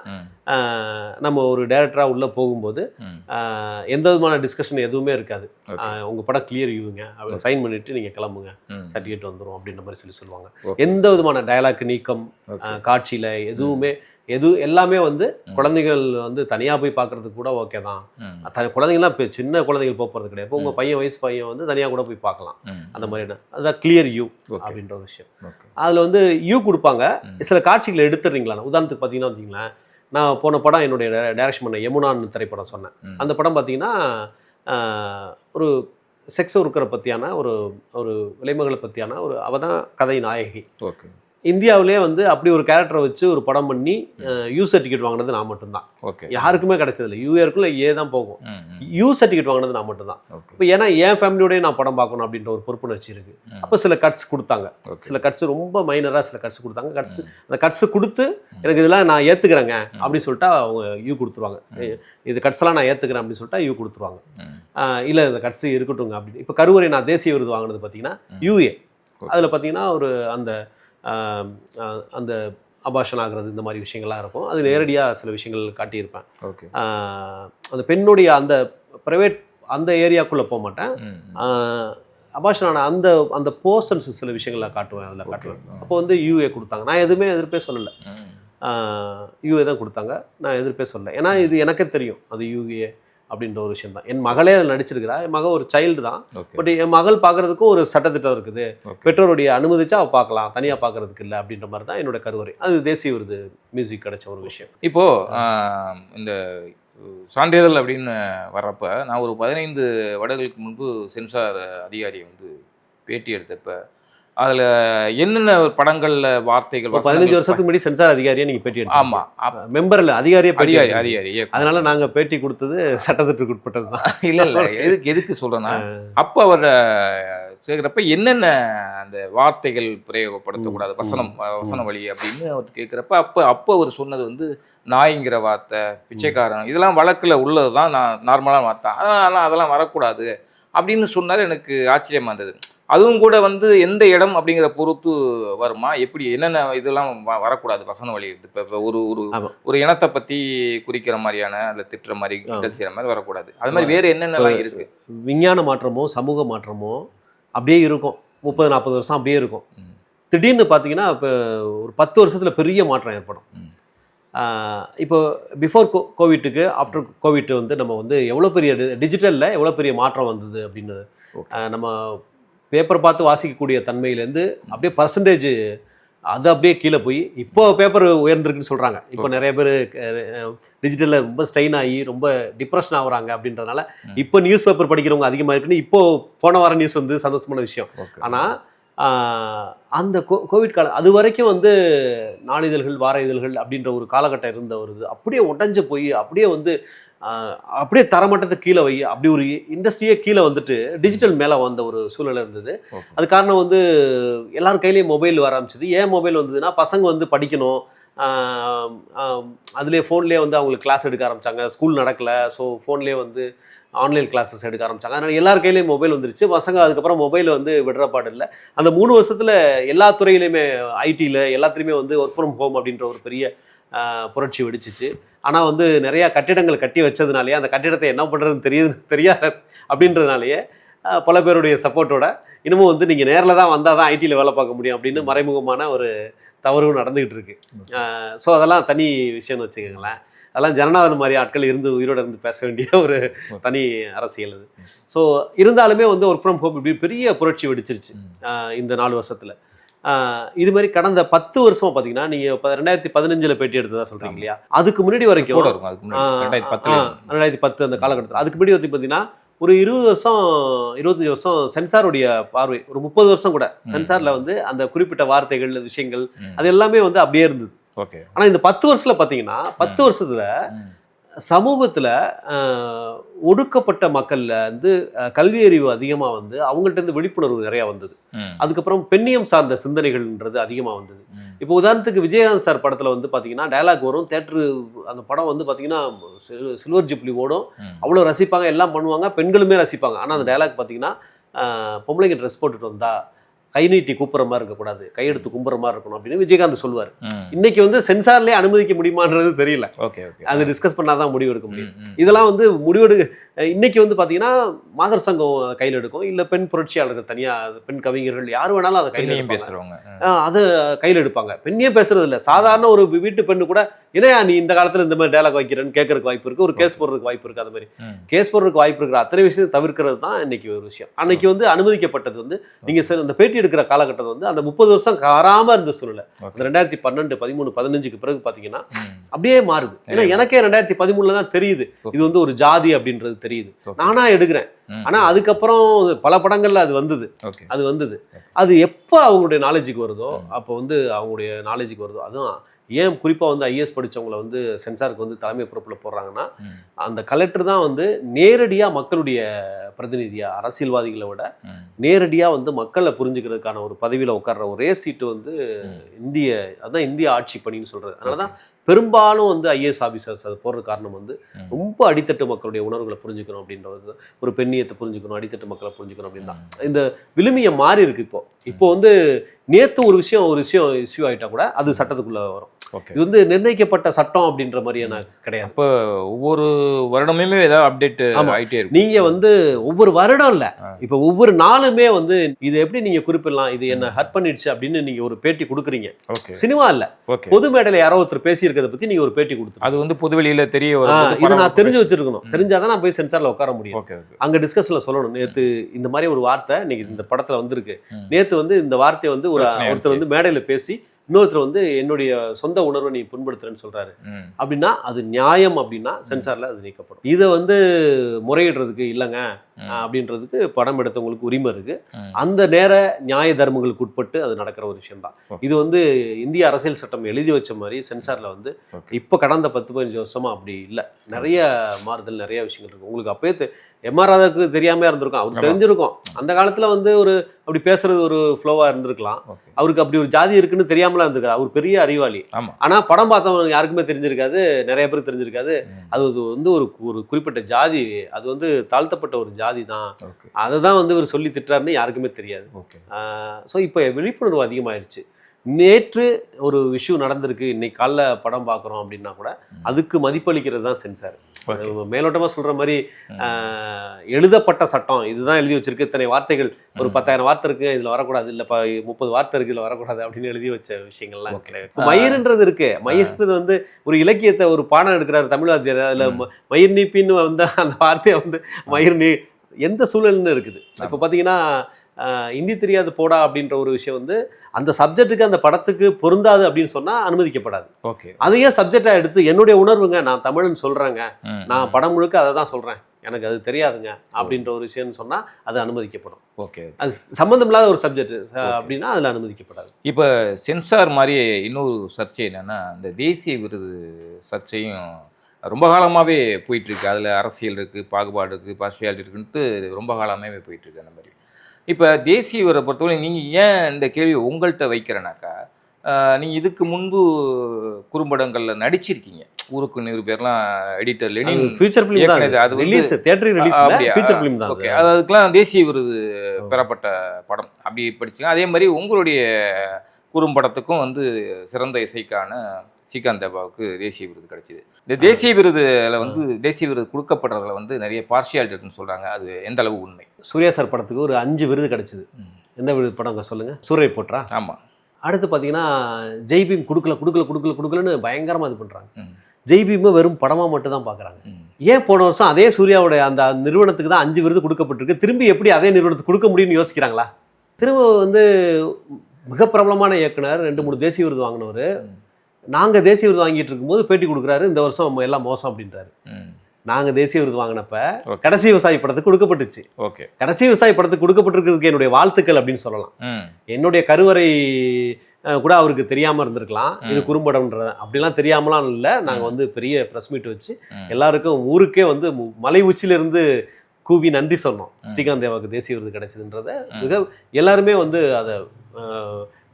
Speaker 1: நம்ம ஒரு டேரக்டராக உள்ளே போகும்போது எந்த விதமான டிஸ்கஷன் எதுவுமே இருக்காது.
Speaker 2: ஓகே
Speaker 1: ஆஹ், உங்க படம் கிளியர் யூங்க அவங்க சைன் பண்ணிட்டு நீங்க கிளம்புங்க. சர்டிஃபிகேட் வந்துடும் அப்படின்ற மாதிரி சொல்லி சொல்லுவாங்க. எந்த விதமான டயலாக் நீக்கம் காட்சியில எதுவுமே எது எல்லாமே வந்து குழந்தைகள் வந்து தனியா போய் பார்க்கறதுக்கு கூட ஓகே தான்.
Speaker 2: ம்.
Speaker 1: த- குழந்தைங்கலாம் இப்போ சின்ன குழந்தைகள் போக போகிறது கிடையாது. இப்போ உங்க பையன் வயசு பையன் வந்து தனியா கூட போய் பார்க்கலாம். அந்த மாதிரியான அதுதான் கிளியர் யூ அப்படின்ற ஒரு விஷயம். அதில் வந்து யூ கொடுப்பாங்க. சில காட்சிகளை எடுத்துடுறீங்களா? உதாரணத்துக்கு பார்த்தீங்கன்னா வச்சுங்களேன் நான் போன படம் என்னுடைய டைரக்ஷன் பண்ண யமுனான்னு திரைப்படம் சொன்னேன். அந்த படம் பார்த்தீங்கன்னா ஒரு செக்ஸ் ஒர்க்கரை பற்றியான ஒரு ஒரு விலைமகளை பற்றியான ஒரு அவ தான் கதை நாயகி.
Speaker 2: ஓகே
Speaker 1: இந்தியாவிலே வந்து அப்படி ஒரு கேரக்டரை வச்சு ஒரு படம் பண்ணி யூ சர்டிஃபிகேட் வாங்கினது நான் மட்டும்தான்.
Speaker 2: ஓகே.
Speaker 1: யாருக்குமே கிடைச்சதில்ல. யூஏ இருக்குள்ள ஏ தான் போகும். யூ சர்டிஃபிகேட் வாங்கினது நான் மட்டும்தான். இப்போ ஏன்னா என் ஃபேமிலியோடய நான் படம் பார்க்கணும் அப்படின்ற ஒரு பொறுப்புணர்ச்சி இருக்கு. அப்போ சில கட்ஸ் கொடுத்தாங்க. சில கட்ஸ் ரொம்ப மைனராக சில கட்ஸ் கொடுத்தாங்க. கட்ஸ் அந்த கட்ஸ் கொடுத்து எனக்கு இதெல்லாம் நான் ஏற்றுக்கிறேங்க அப்படின்னு சொல்லிட்டு அவங்க யூ கொடுத்துருவாங்க. இது கட்ஸ் எல்லாம் நான் ஏற்றுக்கிறேன் அப்படின்னு சொல்லிட்டு யூ கொடுத்துருவாங்க. இல்லை இந்த கட்ஸ் இருக்கட்டுங்க அப்படின்னு. இப்போ கருவறை நான் தேசிய விருது வாங்கினது பார்த்தீங்கன்னா யூஏ. அதில் பார்த்தீங்கன்னா ஒரு அந்த அந்த அபாஷன் ஆகிறது இந்த மாதிரி விஷயங்கள்லாம் இருக்கும். அது நேரடியாக சில விஷயங்கள் காட்டியிருப்பேன்.
Speaker 2: ஓகே.
Speaker 1: அந்த பெண்ணுடைய அந்த ப்ரைவேட் அந்த ஏரியாக்குள்ளே போக மாட்டேன். அபாஷனான அந்த அந்த போர்ஷன்ஸ் சில விஷயங்களை காட்டுவேன் அதில் காட்டுவேன். அப்போ வந்து யூஏ கொடுத்தாங்க. நான் எதுவுமே எதிர்ப்பே சொல்லலை. யூஏ தான் கொடுத்தாங்க. நான் எதிர்ப்பே சொல்லலை. ஏன்னா இது எனக்கே தெரியும். அது யூஏ அப்படின்ற ஒரு விஷயம் தான். என் மகளே அதில் நடிச்சிருக்கிறா. என் மக ஒரு சைல்டு தான். பட் என் மகள் பார்க்கறதுக்கும் ஒரு சட்டத்திட்டம் இருக்குது. பெற்றோருடைய அனுமதிச்சா அவ பார்க்கலாம். தனியாக பார்க்கறதுக்கு இல்லை அப்படின்ற மாதிரி தான் என்னோட கருவறை. அது தேசிய விருது மியூசிக் கிடைச்ச ஒரு விஷயம்.
Speaker 2: இப்போ ஆஹ், இந்த சான்றிதழ் அப்படின்னு வர்றப்ப நான் ஒரு பதினைந்து வருடங்களுக்கு முன்பு சென்சார் அதிகாரியை வந்து பேட்டி எடுத்தப்ப அதுல என்னென்ன படங்கள்ல வார்த்தைகள்
Speaker 1: பதினஞ்சு வருஷத்துக்கு முன்னாடி சென்சார் அதிகாரியை நீங்க பேட்டி எடுத்தீங்க.
Speaker 2: ஆமா. அப்-
Speaker 1: மெம்பர் இல்ல அதிகாரியே
Speaker 2: அதிகாரி. அதிகாரி.
Speaker 1: அதனால நாங்க பேட்டி கொடுத்தது சட்டத்திற்கு உட்பட்டது தான்.
Speaker 2: இல்ல இல்ல. எதுக்கு எதுக்கு சொல்றேன்னா அப்போ அவர் சேர்க்கிறப்ப என்னென்ன அந்த வார்த்தைகள் பிரயோகப்படுத்தக்கூடாது வசனம் வசன வழி அப்படின்னு அவர் கேட்குறப்ப அப்போ அப்போ அவர் சொன்னது வந்து நாய்ங்கிற வார்த்தை பிச்சைக்காரன் இதெல்லாம் வழக்கில் உள்ளது தான் நான் நார்மலான வார்த்தை அதனால் அதெல்லாம் வரக்கூடாது அப்படின்னு சொன்னார் எனக்கு ஆச்சரியமா இருந்தது. அதுவும் கூட வந்து எந்த இடம் அப்படிங்கிற பொறுத்து வருமா? எப்படி என்னென்ன இதெல்லாம் வரக்கூடாது? வசன வழி இப்போ ஒரு ஒரு. ஒரு இனத்தை பற்றி குறிக்கிற மாதிரியான அதில் திட்டுற மாதிரி கிண்டல் செய்கிற மாதிரி வரக்கூடாது. அது மாதிரி வேறு என்னென்னலாம் இருக்கு?
Speaker 1: விஞ்ஞான மாற்றமோ சமூக மாற்றமோ அப்படியே இருக்கும். முப்பது நாற்பது வருஷம் அப்படியே இருக்கும். திடீர்னு பார்த்தீங்கன்னா இப்போ ஒரு பத்து வருஷத்துல பெரிய மாற்றம் ஏற்படும். இப்போ பிஃபோர் கோ கோவிட்டுக்கு ஆஃப்டர் கோவிட் வந்து நம்ம வந்து எவ்வளோ பெரிய டிஜிட்டலில் எவ்வளோ பெரிய மாற்றம் வந்தது அப்படின்னு நம்ம பேப்பர் பார்த்து வாசிக்கக்கூடிய தன்மையிலேருந்து அப்படியே பர்சன்டேஜ் அது அப்படியே கீழே போய் இப்போ பேப்பர் உயர்ந்திருக்குன்னு சொல்கிறாங்க இப்போ நிறைய பேர் டிஜிட்டலில் ரொம்ப ஸ்ட்ரெயின் ஆகி ரொம்ப டிப்ரெஷன் ஆகுறாங்க அப்படின்றதுனால. இப்போ நியூஸ் பேப்பர் படிக்கிறவங்க அதிகமாக இருக்குன்னு இப்போ போன வாரம் நியூஸ் வந்து சந்தோஷமான விஷயம். ஆனால் அந்த கோ கோவிட் காலம் அது வரைக்கும் வந்து நாளிதழ்கள் வார இதழ்கள் அப்படின்ற ஒரு காலகட்டம் இருந்த ஒரு இது அப்படியே உடஞ்சு போய் அப்படியே வந்து அப்படியே தரமட்டத்துக்கு கீழே வை. அப்படி ஒரு இண்டஸ்ட்ரியே கீழே வந்துட்டு டிஜிட்டல் மேலே வந்த ஒரு சூழ்நிலை இருந்தது. அது காரணம் வந்து எல்லார் கையிலையும் மொபைல் வர ஆரம்பிச்சது. ஏன் மொபைல் வந்ததுன்னா பசங்க வந்து படிக்கணும். அதுலேயே ஃபோன்லேயே வந்து அவங்களுக்கு கிளாஸ் எடுக்க ஆரம்பிச்சாங்க. ஸ்கூல் நடக்கலை. ஸோ ஃபோன்லேயே வந்து ஆன்லைன் கிளாஸஸ் எடுக்க ஆரம்பிச்சாங்க. அதனால் எல்லார் கையிலையும் மொபைல் வந்துருச்சு. பசங்க அதுக்கப்புறம் மொபைல் வந்து விடுற பாடு இல்லை. அந்த மூணு வருஷத்தில் எல்லா துறையிலையுமே ஐடியில் எல்லாத்துலேயுமே வந்து ஒர்க் ஃப்ரம் ஹோம் அப்படின்ற ஒரு பெரிய புரட்சி வெடிச்சிச்சு. ஆனால் வந்து நிறையா கட்டிடங்கள் கட்டி வச்சதுனாலேயே அந்த கட்டிடத்தை என்ன பண்ணுறதுன்னு தெரியுது தெரியாது அப்படின்றதுனாலேயே பல பேருடைய சப்போர்ட்டோட இன்னமும் வந்து நீங்கள் நேரில் தான் வந்தால் தான் ஐடியில் வேலை பார்க்க முடியும் அப்படின்னு மறைமுகமான ஒரு தவறும் நடந்துகிட்டு இருக்கு. ஸோ அதெல்லாம் தனி விஷயம்னு வச்சுக்கோங்களேன். அதெல்லாம் ஜனநாதன் மாதிரி ஆட்கள் இருந்து உயிரோட இருந்து பேச வேண்டிய ஒரு தனி அரசியல் அது. ஸோ இருந்தாலுமே வந்து ஒர்க் ஃப்ரம் ஹோம் இப்படி பெரிய புரட்சி வெடிச்சிருச்சு. இந்த நாலு வருஷத்துல. இது மாதிரி கடந்த பத்து வருஷமா பார்த்தீங்கன்னா நீங்கள் இப்போ ரெண்டாயிரத்தி பதினஞ்சில் பேட்டி எடுத்ததா சொல்கிறீங்க இல்லையா? அதுக்கு முன்னாடி வரைக்கும்
Speaker 2: ரெண்டாயிரத்தி
Speaker 1: பத்து அந்த காலகட்டத்தில். அதுக்கு முன்னாடி வந்து பார்த்தீங்கன்னா ஒரு இருபது வருஷம் இருபத்தஞ்சி வருஷம் சென்சாருடைய பார்வை ஒரு முப்பது வருஷம் கூட சென்சாரில் வந்து அந்த குறிப்பிட்ட வார்த்தைகள் விஷயங்கள். அது எல்லாமே வந்து அப்படியே இருந்தது.
Speaker 2: ஓகே.
Speaker 1: ஆனால் இந்த பத்து வருஷத்தில் பார்த்தீங்கன்னா பத்து வருஷத்துல. சமூகத்தில் ஒடுக்கப்பட்ட மக்களில் வந்து கல்வி அறிவு அதிகமாக வந்து அவங்கள்ட்ட இருந்து விழிப்புணர்வு நிறையா வந்தது. அதுக்கப்புறம் பெண்ணியம் சார்ந்த சிந்தனைகள்ன்றது அதிகமாக வந்தது. இப்போ உதாரணத்துக்கு விஜயகாந்த் சார் படத்தில் வந்து பார்த்தீங்கன்னா டயலாக் வரும் தேட்டரு அந்த படம் வந்து பார்த்தீங்கன்னா சில்- சில்வர் ஜிப்ளி ஓடும். அவ்வளோ ரசிப்பாங்க எல்லாம் பண்ணுவாங்க பெண்களுமே ரசிப்பாங்க ஆனால் அந்த டயலாக் பார்த்தீங்கன்னா பொம்பளைங்க ட்ரெஸ் போட்டுட்டு வந்தா கை நீட்டி கூப்பிட்ற மாதிரி இருக்கக்கூடாது. கையெடுத்து கும்புற மாதிரி இருக்கணும் அப்படின்னு விஜயகாந்த் சொல்லுவார். இன்னைக்கு வந்து சென்சார்லேயே அனுமதிக்க முடியுமான்றது தெரியல.
Speaker 2: ஓகே ஓகே
Speaker 1: அது டிஸ்கஸ் பண்ணாதான் முடிவு எடுக்க முடியும். இதெல்லாம் வந்து முடிவெடு இன்னைக்கு வந்து பார்த்தீங்கன்னா மாதர் சங்கம் கையில் எடுக்கும். இல்லை பெண் புரட்சியாளர்கள் தனியாக பெண் கவிஞர்கள் யார் வேணாலும் அதை கையில்
Speaker 2: பெண்ணையும்
Speaker 1: எடுப்பாங்க.
Speaker 2: பேசுறவங்க. ம்.
Speaker 1: ஆஹ் அதை கையில் எடுப்பாங்க. பெண்ணே பேசுறது இல்லை. சாதாரண ஒரு வீட்டு பெண்ணு கூட என்னையா நீ இந்த காலத்தில் இந்த மாதிரி டயலாக் வைக்கிறேன்னு கேட்கறதுக்கு வாய்ப்பு இருக்கு ஒரு கேஸ் போடுறதுக்கு வாய்ப்பு இருக்கு அது மாதிரி. கேஸ் போடுறதுக்கு வாய்ப்பு இருக்கிற அத்தனை விஷயத்தை தவிர்க்கிறது தான் இன்னைக்கு ஒரு விஷயம். அன்னைக்கு வந்து அனுமதிக்கப்பட்டது வந்து நீங்க சொ- அந்த பேட்டி எடுக்கிற காலகட்டம் வந்து அந்த முப்பது வருஷம் காராம இருந்த சூழ்நிலை. அந்த ரெண்டாயிரத்தி பன்னெண்டு பதிமூணு பதினஞ்சுக்கு பிறகு பாத்தீங்கன்னா
Speaker 2: ம்.
Speaker 1: அப்படியே மாறுது. ஏன்னா எனக்கே ரெண்டாயிரத்தி பதிமூணுல தான் தெரியுது. இது வந்து ஒரு ஜாதி அப்படின்றது தெரியுது. நானா எடுக்கிறேன். ஆனா அதுக்கப்புறம் பல படங்கள்ல அது வந்தது. அது வந்தது. அது எப்போ அவங்களுடைய நாலேஜுக்கு வருதோ. அப்போ வந்து அவங்களுடைய நாலேஜுக்கு வருதோ அதுவும் ஏன் குறிப்பாக வந்து ஐஏஎஸ் படிச்சவங்கள வந்து சென்சாருக்கு வந்து தலைமை பொறுப்பில் போடுறாங்கன்னா. அந்த கலெக்டர் தான் வந்து நேரடியாக மக்களுடைய பிரதிநிதியாக அரசியல்வாதிகளை விட. நேரடியாக வந்து மக்களை புரிஞ்சுக்கிறதுக்கான ஒரு பதவியில் உட்கார்ற ஒரே சீட்டு வந்து. இந்திய அதுதான் இந்திய ஆட்சி பணின்னு சொல்கிறது அதனால தான் பெரும்பாலும் வந்து ஐஏஎஸ் ஆஃபீஸர்ஸ் அது போடுற காரணம் வந்து. ரொம்ப அடித்தட்டு மக்களுடைய உணர்வுகளை புரிஞ்சுக்கணும் அப்படின்றது ஒரு பெண்ணியத்தை புரிஞ்சுக்கணும் அடித்தட்டு மக்களை புரிஞ்சுக்கணும் அப்படின்னு. இந்த விழுமியம் மாறி இருக்கு இப்போ. இப்போ வந்து நேத்து ஒரு விஷயம் ஒரு விஷயம் இஷ்யூ ஆயிட்டா கூட அது சட்டத்துக்குள்ள வரும். இது வந்து நிர்ணயிக்கப்பட்ட சட்டம் அப்படின்ற மாதிரியான கிடையாது.
Speaker 2: அப்போ ஒவ்வொரு வருடமுமே ஏதாவது அப்டேட்
Speaker 1: ஆமா.
Speaker 2: ஆயிட்டே இருக்கும்.
Speaker 1: நீங்க வந்து ஒவ்வொரு வருடம் இல்ல. இப்ப ஒவ்வொரு நாளுமே வந்து இது எப்படி நீங்க குறிப்பிடலாம்? இது என்ன ஹர்ட் பண்ணிடுச்சு அப்படின்னு நீங்க ஒரு பேட்டி கொடுக்குறீங்க.
Speaker 2: ஓகே
Speaker 1: சினிமா இல்ல.
Speaker 2: ஓகே
Speaker 1: பொது மேடையில யாரோ ஒருத்தர் பேசி இருக்கிறத பத்தி நீங்க ஒரு பேட்டி கொடுத்துருங்க
Speaker 2: அது வந்து பொதுவெளியில தெரிய வரும்
Speaker 1: இது நான் தெரிஞ்சு வச்சிருக்கணும். தெரிஞ்சாதான் நான் போய் சென்சார்ல உட்கார முடியும்.
Speaker 2: ஓகே ஓகே
Speaker 1: அங்க டிஸ்கஷன்ல சொல்லணும். நேத்து இந்த மாதிரி ஒரு வார்த்தை இன்னைக்கு இந்த படத்துல வந்திருக்கு. நேத்து வந்து இந்த வார்த்தையை வந்து ஒரு ஒருத்தர் வந்து மேடையில பேசி இன்னொருத்தர் வந்து என்னுடைய சொந்த உணர்வை நீ புண்படுத்துறேன்னு சொல்றாரு. அப்படின்னா அது நியாயம் அப்படின்னா சென்சார்ல அது நீக்கப்படும். இதை வந்து முறையிடுறதுக்கு இல்லைங்க. அப்படின்றதுக்கு படம் எடுத்தவங்களுக்கு உரிமை இருக்கு. அந்த நேர நியாய தர்மங்களுக்கு உட்பட்டு அது நடக்கிற ஒரு விஷயம் தான். இது வந்து இந்திய அரசியல் சட்டம் எழுதி வச்ச மாதிரி சென்சார்ல வந்து. இப்போ கடந்த பத்து பதினஞ்சு வருஷமா அப்படி இல்லை. நிறைய மாறுதல் நிறைய விஷயங்கள் இருக்கு. உங்களுக்கு அப்பயே எம்ஆர் ராதாவுக்கு தெரியாம இருந்திருக்கும். அவருக்கு. தெரிஞ்சிருக்கும். அந்த காலத்துல வந்து ஒரு அப்படி பேசுறது ஒரு ஃப்ளோவா இருந்திருக்கலாம். அவருக்கு அப்படி ஒரு ஜாதி இருக்குன்னு தெரியாமலாம் இருந்திருக்காரு அவர் பெரிய அறிவாளி. ஆனா படம் பார்த்தவங்க யாருக்குமே தெரிஞ்சிருக்காது. நிறைய பேருக்கு தெரிஞ்சிருக்காது. அது வந்து ஒரு ஒரு குறிப்பிட்ட ஜாதி அது வந்து தாழ்த்தப்பட்ட ஒரு ஜாதி தான்.
Speaker 2: ஓகே
Speaker 1: அதை தான் வந்து இவர் சொல்லி திட்டுறாருன்னு யாருக்குமே தெரியாது. ஸோ இப்போ விழிப்புணர்வு அதிகமாயிருச்சு. நேற்று ஒரு விஷயம் நடந்திருக்கு. இன்னைக்கு காலைல படம் பார்க்குறோம் அப்படின்னா கூட. அதுக்கு மதிப்பளிக்கிறது தான் சென்சார். மேலோட்டமாக சொல்ற மாதிரி எழுதப்பட்ட சட்டம். இதுதான் எழுதி வச்சிருக்கு. இத்தனை வார்த்தைகள். ஒரு. பத்தாயிரம் வார்த்தை இருக்கு. இதுல வரக்கூடாது. இல்ல முப்பது வார்த்தை இருக்கு. இதுல வரக்கூடாது அப்படின்னு எழுதி வச்ச விஷயங்கள்லாம். கிடையாது. மயிர்ன்றது இருக்கு. மயிர்ன்றது வந்து ஒரு இலக்கியத்தை ஒரு பாடம் எடுக்கிறாரு தமிழ் வாத்தியார் அதுல மயிர் நீப்பின்னு வந்த அந்த வார்த்தையை வந்து மயிர் நீ எந்த சூழல்னு இருக்குது. இப்போ பார்த்தீங்கன்னா இந்தி தெரியாது போடா அப்படின்ற ஒரு விஷயம் வந்து அந்த சப்ஜெக்ட்டுக்கு அந்த படத்துக்கு பொருந்தாது அப்படின்னு சொன்னா அனுமதிக்கப்படாது.
Speaker 2: ஓகே.
Speaker 1: அதையே சப்ஜெக்டா எடுத்து என்னுடைய உணர்வுங்க நான் தமிழ்னு சொல்றேங்க.
Speaker 2: ம்.
Speaker 1: நான் படம் முழுக்க அதை தான் சொல்றேன். எனக்கு அது தெரியாதுங்க அப்படின்ற ஒரு விஷயம்னு சொன்னா அது அனுமதிக்கப்படும்.
Speaker 2: ஓகே
Speaker 1: அது சம்மந்தம் இல்லாத ஒரு சப்ஜெக்ட் அப்படின்னா அதுல அனுமதிக்கப்படாது.
Speaker 2: இப்போ சென்சார் மாதிரி இன்னொரு சர்ச்சை என்னன்னா இந்த தேசிய விருது சர்ச்சையும் ரொம்ப காலமாகவே போயிட்டுருக்கு. அதில் அரசியல் இருக்குது பாகுபாடு இருக்குது பார்ஷியாலிட்டி இருக்குன்ட்டு ரொம்ப காலமாகவே போயிட்டுருக்கு அந்த மாதிரி. இப்போ தேசிய விருதை பொறுத்தவரை நீங்கள் ஏன் இந்த கேள்வி உங்கள்கிட்ட வைக்கிறேனாக்கா நீங்கள் இதுக்கு முன்பு குறும்படங்களில் நடிச்சிருக்கீங்க. ஊருக்கு நூறு பேர்லாம் எடிட்டர் லெனின்
Speaker 1: ஃபியூச்சர் ஃபிலிம்
Speaker 2: அது.
Speaker 1: Release theatre release? Future film தான்
Speaker 2: ஓகே.
Speaker 1: அது.
Speaker 2: அது அதுக்கெல்லாம் தேசிய விருது பெறப்பட்ட படம். அப்படி படிச்சுங்க அதே மாதிரி உங்களுடைய குறும்படத்துக்கும் வந்து சிறந்த இசைக்கான ஸ்ரீகாந்த் தேவாவுக்கு தேசிய விருது கிடைச்சிது. இந்த தேசிய விருதுல வந்து தேசிய விருது கொடுக்கப்படுறதுல வந்து நிறைய பார்ஷியாலிட்டி இருக்குன்னு சொல்றாங்க. அது எந்த அளவு உண்மை?
Speaker 1: சூர்யா சார் படத்துக்கு ஒரு அஞ்சு விருது கிடைச்சது. எந்த விருது படங்க சொல்லுங்க? சூரிய போட்டா
Speaker 2: ஆமா.
Speaker 1: அடுத்து பார்த்தீங்கன்னா ஜெய்பீம் கொடுக்கல கொடுக்கல கொடுக்கல கொடுக்கலன்னு பயங்கரமா இது பண்றாங்க.
Speaker 2: ம்.
Speaker 1: ஜெய்பீமை வெறும் படமா மட்டும் தான் பார்க்குறாங்க. ஏன் போன வருஷம் அதே சூர்யாவுடைய அந்த நிறுவனத்துக்கு தான் அஞ்சு விருது கொடுக்கப்பட்டிருக்கு. திரும்பி எப்படி அதே நிறுவனத்துக்கு கொடுக்க முடியும்னு யோசிக்கிறாங்களா? திரும்ப வந்து மிக பிரபலமான இயக்குனர் ரெண்டு மூணு தேசிய விருது வாங்கினவர்.
Speaker 2: ம்.
Speaker 1: நாங்க தேசிய விருது வாங்கிட்டு இருக்கும்போது பேட்டி கொடுக்குறாரு இந்த வருஷம் எல்லாம் மோசம் அப்படின்றாரு
Speaker 2: ம்.
Speaker 1: நாங்க தேசிய விருது வாங்கினப்ப. கடைசி விவசாயி படத்துக்கு கொடுக்கப்பட்டுச்சு
Speaker 2: ஓகே
Speaker 1: கடைசி விவசாயி படத்துக்கு கொடுக்கப்பட்டிருக்கிறதுக்கு என்னுடைய வாழ்த்துக்கள் அப்படின்னு சொல்லலாம். என்னுடைய கருவறை கூட அவருக்கு தெரியாம இருந்திருக்கலாம் இது. குறும்படம்ன்ற அப்படிலாம் தெரியாமலாம் இல்லை நாங்க
Speaker 2: ம்.
Speaker 1: வந்து பெரிய ப்ரெஸ் மீட் வச்சு. எல்லாருக்கும் ஊருக்கே வந்து மலை உச்சியிலிருந்து கூவி நன்றி சொன்னோம். ஸ்ரீகாந்த் தேவாவுக்கு தேசிய விருது கிடைச்சதுன்றத. மிக எல்லாருமே வந்து அதை